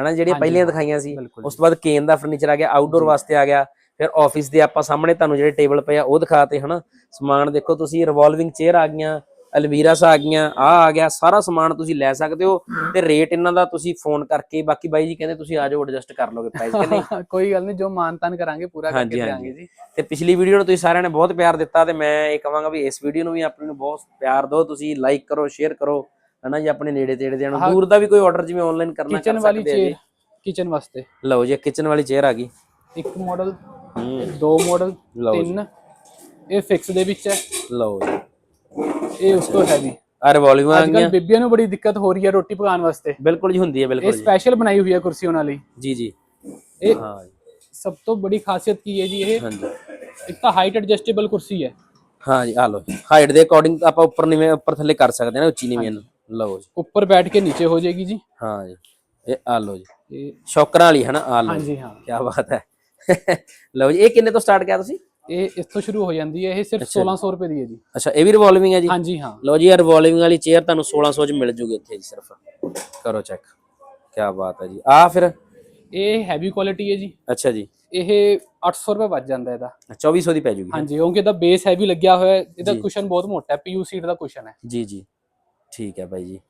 ਹਨਾ? ਜਿਹੜੀਆਂ ਪਹਿਲੀਆਂ ਦਿਖਾਈਆਂ ਸੀ। ਉਸ ਤੋਂ ਬਾਅਦ ਕੇਨ ਦਾ ਫਰਨੀਚਰ ਆ ਗਿਆ ਆਊਟਡੋਰ ਵਾਸਤੇ ਆ ਗਿਆ। ਫਿਰ ਆਫਿਸ ਦੇ ਆਪਾਂ ਸਾਹਮਣੇ ਤੁਹਾਨੂੰ ਜਿਹੜੇ ਟੇਬਲ ਪਏ ਆ ਉਹ ਦਿਖਾਤੇ ਹਨਾ? ਸਮਾਨ ਦੇਖੋ ਤੁਸੀਂ ਰਿਵੋਲਵਿੰਗ ਚੇਅਰ ਆ ਗਈਆਂ ਅਲਮੀਰਾਸ ਆ ਗਈਆਂ ਆ ਆ ਗਿਆ ਸਾਰਾ ਸਮਾਨ ਤੁਸੀਂ ਲੈ ਸਕਦੇ ਹੋ ਤੇ ਰੇਟ ਇਹਨਾਂ ਦਾ ਤੁਸੀਂ ਫੋਨ ਕਰਕੇ ਬਾਕੀ ਬਾਈ ਜੀ ਕਹਿੰਦੇ ਤੁਸੀਂ ਆ ਜਾਓ ਐਡਜਸਟ ਕਰ ਲਓਗੇ ਪ੍ਰਾਈਸ ਕਿ ਨਹੀਂ? ਕੋਈ ਗੱਲ ਨਹੀਂ ਜੋ ਮਾਨਤਾਨ ਕਰਾਂਗੇ ਪੂਰਾ ਕਰਕੇ। ਦੇਵਾਂਗੇ ਜੀ। ਤੇ ਪਿਛਲੀ ਵੀਡੀਓ ਨੂੰ ਤੁਸੀਂ ਸਾਰਿਆਂ ਨੇ ਬਹੁਤ ਪਿਆਰ ਦਿੱਤਾ ਤੇ ਮੈਂ ਇਹ ਕਹਾਂਗਾ ਵੀ ਇਸ ਵੀਡੀਓ ਨੂੰ ਵੀ ਆਪਣੀ ਨੂੰ ਬਹੁਤ ਪਿਆਰ ਦਿਓ ਤੁਸੀਂ ਲਾਈਕ ਕਰੋ ਸ਼ੇਅਰ ਕਰੋ ਹਨਾ ਜੀ ਆਪਣੇ ਨੇੜੇ ਤੇੜੇ ਦੇ ਨੂੰ। ਦੂਰ ਦਾ ਵੀ ਕੋਈ ਆਰਡਰ ਜਿਵੇਂ ਆਨਲਾਈਨ ਕਰਨਾ ਕਿਚਨ ਕਰ ਵਾਲੀ ਸਕਦੇ ਆ ਜੀ। ਕਿਚਨ ਵਾਸਤੇ। ਲਓ ਜੀ ਕਿਚਨ ਵਾਲੀ ਚੇਅਰ ਆ ਗਈ। ਇੱਕ ਮਾਡਲ ਦੋ ਮਾਡਲ ਲਓ ਜੀ। ਤਿੰਨ। ਇਹ ਫਿਕਸ ਦੇ ਵਿੱਚ ਹੈ। ਲਓ ਜੀ। ਇਹ ਉਸ ਤੋਂ ਹੈਵੀ ਆ ਰਿਵੋਲਵਿੰਗ ਆ ਅੱਜ ਕੱਲ ਗਈਆਂ ਬੀਬੀਆਂ ਨੂੰ ਬੜੀ ਦਿੱਕਤ ਹੋ ਰਹੀ ਹੈ ਰੋਟੀ ਪਕਾਉਣ ਵਾਸਤੇ। ਬਿਲਕੁਲ ਜੀ ਹੁੰਦੀ ਹੈ ਇਹ ਬਿਲਕੁਲ ਜੀ। ਸਪੈਸ਼ਲ ਬਣਾਈ ਹੋਈ ਹੈ ਕੁਰਸੀ ਉਹਨਾਂ ਲਈ। ਜੀ ਜੀ। ਇਹ ਹਾਂ ਜੀ। ਸਭ ਤੋਂ ਬੜੀ ਖਾਸੀਅਤ ਕੀ ਹੈ ਜੀ ਇਹ ਹਾਂਜੀ ਇੱਕ ਤਾਂ ਹਾਈਟ ਐਡਜਸਟੇਬਲ ਕੁਰਸੀ ਹੈ। ਹਾਂ ਜੀ ਆ ਲਓ ਹਾਈਟ ਦੇ ਅਕੋਰਡਿੰਗ ਆਪਾਂ ਉੱਪਰ ਨੀਵੇਂ ਉੱਪਰ ਥੱਲੇ ਕਰ ਸਕਦੇ ਹਾਂ ਨਾ ਉੱਚੀ ਨੀਵੇਂ ਨੂੰ ਲਓ ਜੀ। ਉੱਪਰ ਬੈਠ ਕੇ ਨੀਚੇ ਹੋ ਜਾਏਗੀ ਜੀ। ਹਾਂ ਜੀ। ਇਹ ਆ ਲਓ ਜੀ। ਇਹ ਸ਼ੌਕਰਾਂ ਵਾਲੀ ਹੈ ਨਾ ਆ ਲਓ ਹਾਂਜੀ ਹਾਂ। ਕੀ ਬਾਤ ਹੈ। ਲਓ ਜੀ ਇਹ ਕਿੰਨੇ ਤੋਂ ਸਟਾਰਟ ਕੀਤਾ ਤੁਸੀਂ? ਇਹ ਤੋਂ ਸ਼ੁਰੂ ਹੋ ਜਾਂਦੀ ਹੈ ਇਹ ਸਿਰਫ 1600 ਰੁਪਏ ਦੀ ਹੈ ਜੀ। ਅੱਛਾ ਇਹ ਵੀ ਰਿਵੋਲਵਿੰਗ ਹੈ ਜੀ? ਹਾਂਜੀ ਹਾਂ। ਲਓ ਜੀ ਇਹ ਰਿਵੋਲਵਿੰਗ ਵਾਲੀ ਚੇਅਰ ਤੁਹਾਨੂੰ 1600 ਚ ਮਿਲ ਜੂਗੀ ਇੱਥੇ ਜੀ ਸਿਰਫ। ਕਰੋ ਚੈੱਕ ਕੀ ਬਾਤ ਹੈ ਜੀ। ਆ ਫਿਰ? ਇਹ ਹੈਵੀ ਕੁਆਲਿਟੀ ਹੈ ਜੀ। ਅੱਛਾ ਜੀ। ਇਹ 800 ਰੁਪਏ ਵੱਜ ਜਾਂਦਾ ਇਹਦਾ। 2400 ਦੀ ਪੈ ਜੂਗੀ। ਹਾਂਜੀ ਕਿਉਂਕਿ ਇਹਦਾ ਬੇਸ ਹੈਵੀ ਲੱਗਿਆ ਹੋਇਆ ਹੈ ਇਹਦਾ ਕੁਸ਼ਨ ਬਹੁਤ ਮੋਟਾ ਹੈ ਪੀਯੂ ਸੀਟ ਦਾ ਕੁਸ਼ਨ ਹੈ। ਜੀ ਜੀ। ਠੀਕ ਹੈ ਬਾਈ ਜੀ।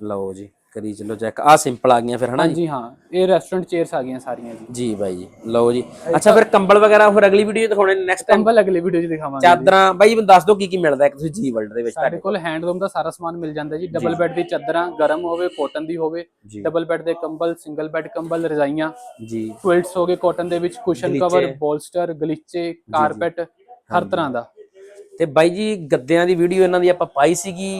ਲਓ ਜੀ। ਕਰੀ ਚਲੋ ਚੈੱਕ ਆ ਸਿੰਪਲ ਆ ਗਈਆਂ ਫਿਰ ਹਨਾ ਜੀ? ਹਾਂਜੀ ਹਾਂ ਇਹ ਰੈਸਟੋਰੈਂਟ ਚੇਅਰਸ ਆ ਗਈਆਂ ਸਾਰੀਆਂ ਜੀ। ਜੀ ਬਾਈ ਜੀ ਲਓ ਜੀ। ਅੱਛਾ ਫਿਰ ਕੰਬਲ ਵਗੈਰਾ ਫਿਰ ਅਗਲੀ ਵੀਡੀਓ ਦਿਖਾਉਣੇ ਨੈਕਸਟ ਟਾਈਮ ਕੰਬਲ ਅਗਲੇ ਵੀਡੀਓ 'ਚ ਦਿਖਾਵਾਂਗੇ ਚਾਦਰਾਂ ਬਾਈ ਮੈਨੂੰ ਦੱਸ ਦਿਓ ਕੀ ਕੀ ਮਿਲਦਾ ਇੱਕ ਤੁਸੀਂ ਜੀ ਵਰਲਡ ਦੇ ਵਿੱਚ ਸਾਡੇ ਕੋਲ ਹੈਂਡਲੂਮ ਦਾ ਸਾਰਾ ਸਮਾਨ ਮਿਲ ਜਾਂਦਾ ਜੀ। ਡਬਲ ਬੈੱਡ ਦੀ ਚਾਦਰਾਂ ਗਰਮ ਹੋਵੇ ਕਾਟਨ ਦੀ ਹੋਵੇ। ਜੀ। ਡਬਲ ਬੈੱਡ ਦੇ ਕੰਬਲ ਸਿੰਗਲ ਬੈੱਡ ਕੰਬਲ ਰਜ਼ਾਈਆਂ। ਜੀ। ਕੁਇਲਟਸ ਹੋਗੇ ਕਾਟਨ ਦੇ ਵਿੱਚ ਕੁਸ਼ਨ ਕਵਰ ਬੋਲਸਟਰ ਗਲੀਚੇ ਕਾਰਪੈਟ ਹਰ ਤਰ੍ਹਾਂ ਦਾ। ਤੇ ਬਾਈ ਜੀ ਗੱਦਿਆਂ ਦੀ ਵੀਡੀਓ ਇਹਨਾਂ ਦੀ ਆਪਾਂ ਪਾਈ ਸੀਗੀ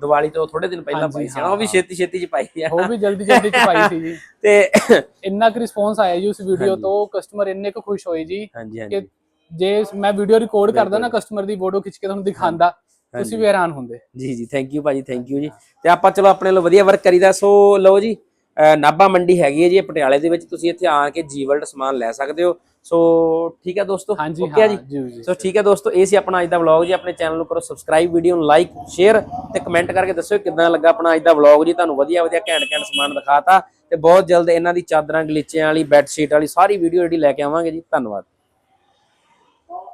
ਦੀਵਾਲੀ ਤੋਂ ਥੋੜੇ ਦਿਨ ਪਹਿਲਾਂ ਪਾਈ ਸੀ। ਉਹ ਵੀ ਛੇਤੀ ਛੇਤੀ ਚ ਪਾਈ ਆ। ਉਹ ਵੀ ਜਲਦੀ ਜਲਦੀ ਚ ਪਾਈ ਸੀ ਜੀ। ਤੇ ਇੰਨਾ ਕੁ ਰਿਸਪੌਂਸ ਆਇਆ ਜੀ ਉਸ ਵੀਡੀਓ ਤੋਂ ਕਸਟਮਰ ਇੰਨੇ ਕੁ ਖੁਸ਼ ਹੋਏ ਜੀ ਕਿ ਜੇ ਮੈਂ ਵੀਡੀਓ ਰਿਕਾਰਡ ਕਰਦਾ ਨਾ ਕਸਟਮਰ ਦੀ ਫੋਟੋ ਖਿੱਚ ਕੇ ਤੁਹਾਨੂੰ ਦਿਖਾਉਂਦਾ ਤੁਸੀਂ ਵੀ ਹੈਰਾਨ ਹੁੰਦੇ। ਜੀ ਜੀ ਥੈਂਕ ਯੂ ਭਾਜੀ ਥੈਂਕ ਯੂ ਜੀ। ਤੇ ਆਪਾਂ ਚਲੋ ਆਪਣੇ ਲਈ ਵਧੀਆ ਵਰਕ ਕਰੀਦਾ। ਸੋ ਲਓ ਜੀ ਨਾਭਾ ਮੰਡੀ ਹੈਗੀ ਹੈ ਜੀ ਪਟਿਆਲੇ ਦੇ ਵਿੱਚ। ਤੁਸੀਂ ਇੱਥੇ ਆ ਕੇ ਜੀ ਵਰਲਡ ਸਮਾਨ ਲੈ ਸਕਦੇ ਹੋ। ਸੋ ਠੀਕ ਹੈ ਦੋਸਤੋ ਹਾਂਜੀ ਹਾਂ ਜੀ ਸੋ ਠੀਕ ਹੈ ਦੋਸਤੋ ਇਹ ਸੀ ਆਪਣਾ ਅੱਜ ਦਾ ਵਲੌਗ ਜੀ। ਆਪਣੇ ਚੈਨਲ ਨੂੰ ਕਰੋ ਸਬਸਕ੍ਰਾਈਬ ਵੀਡੀਓ ਨੂੰ ਲਾਈਕ ਸ਼ੇਅਰ ਤੇ ਕਮੈਂਟ ਕਰਕੇ ਦੱਸਿਓ ਕਿਦਾਂ ਲੱਗਾ ਆਪਣਾ ਅੱਜ ਦਾ ਵਲੌਗ ਜੀ। ਤੁਹਾਨੂੰ ਵਧੀਆ ਵਧੀਆ ਘੈਂਟ ਘੈਂਟ ਸਮਾਨ ਦਿਖਾਤਾ ਤੇ ਬਹੁਤ ਜਲਦ ਇਹਨਾਂ ਦੀ ਚਾਦਰਾਂ ਗਲੀਚਿਆਂ ਵਾਲੀ ਬੈੱਡ ਸ਼ੀਟ ਵਾਲੀ ਸਾਰੀ ਵੀਡੀਓ ਜਿਹੜੀ ਲੈ ਕੇ ਆਵਾਂਗੇ ਜੀ। ਧੰਨਵਾਦ।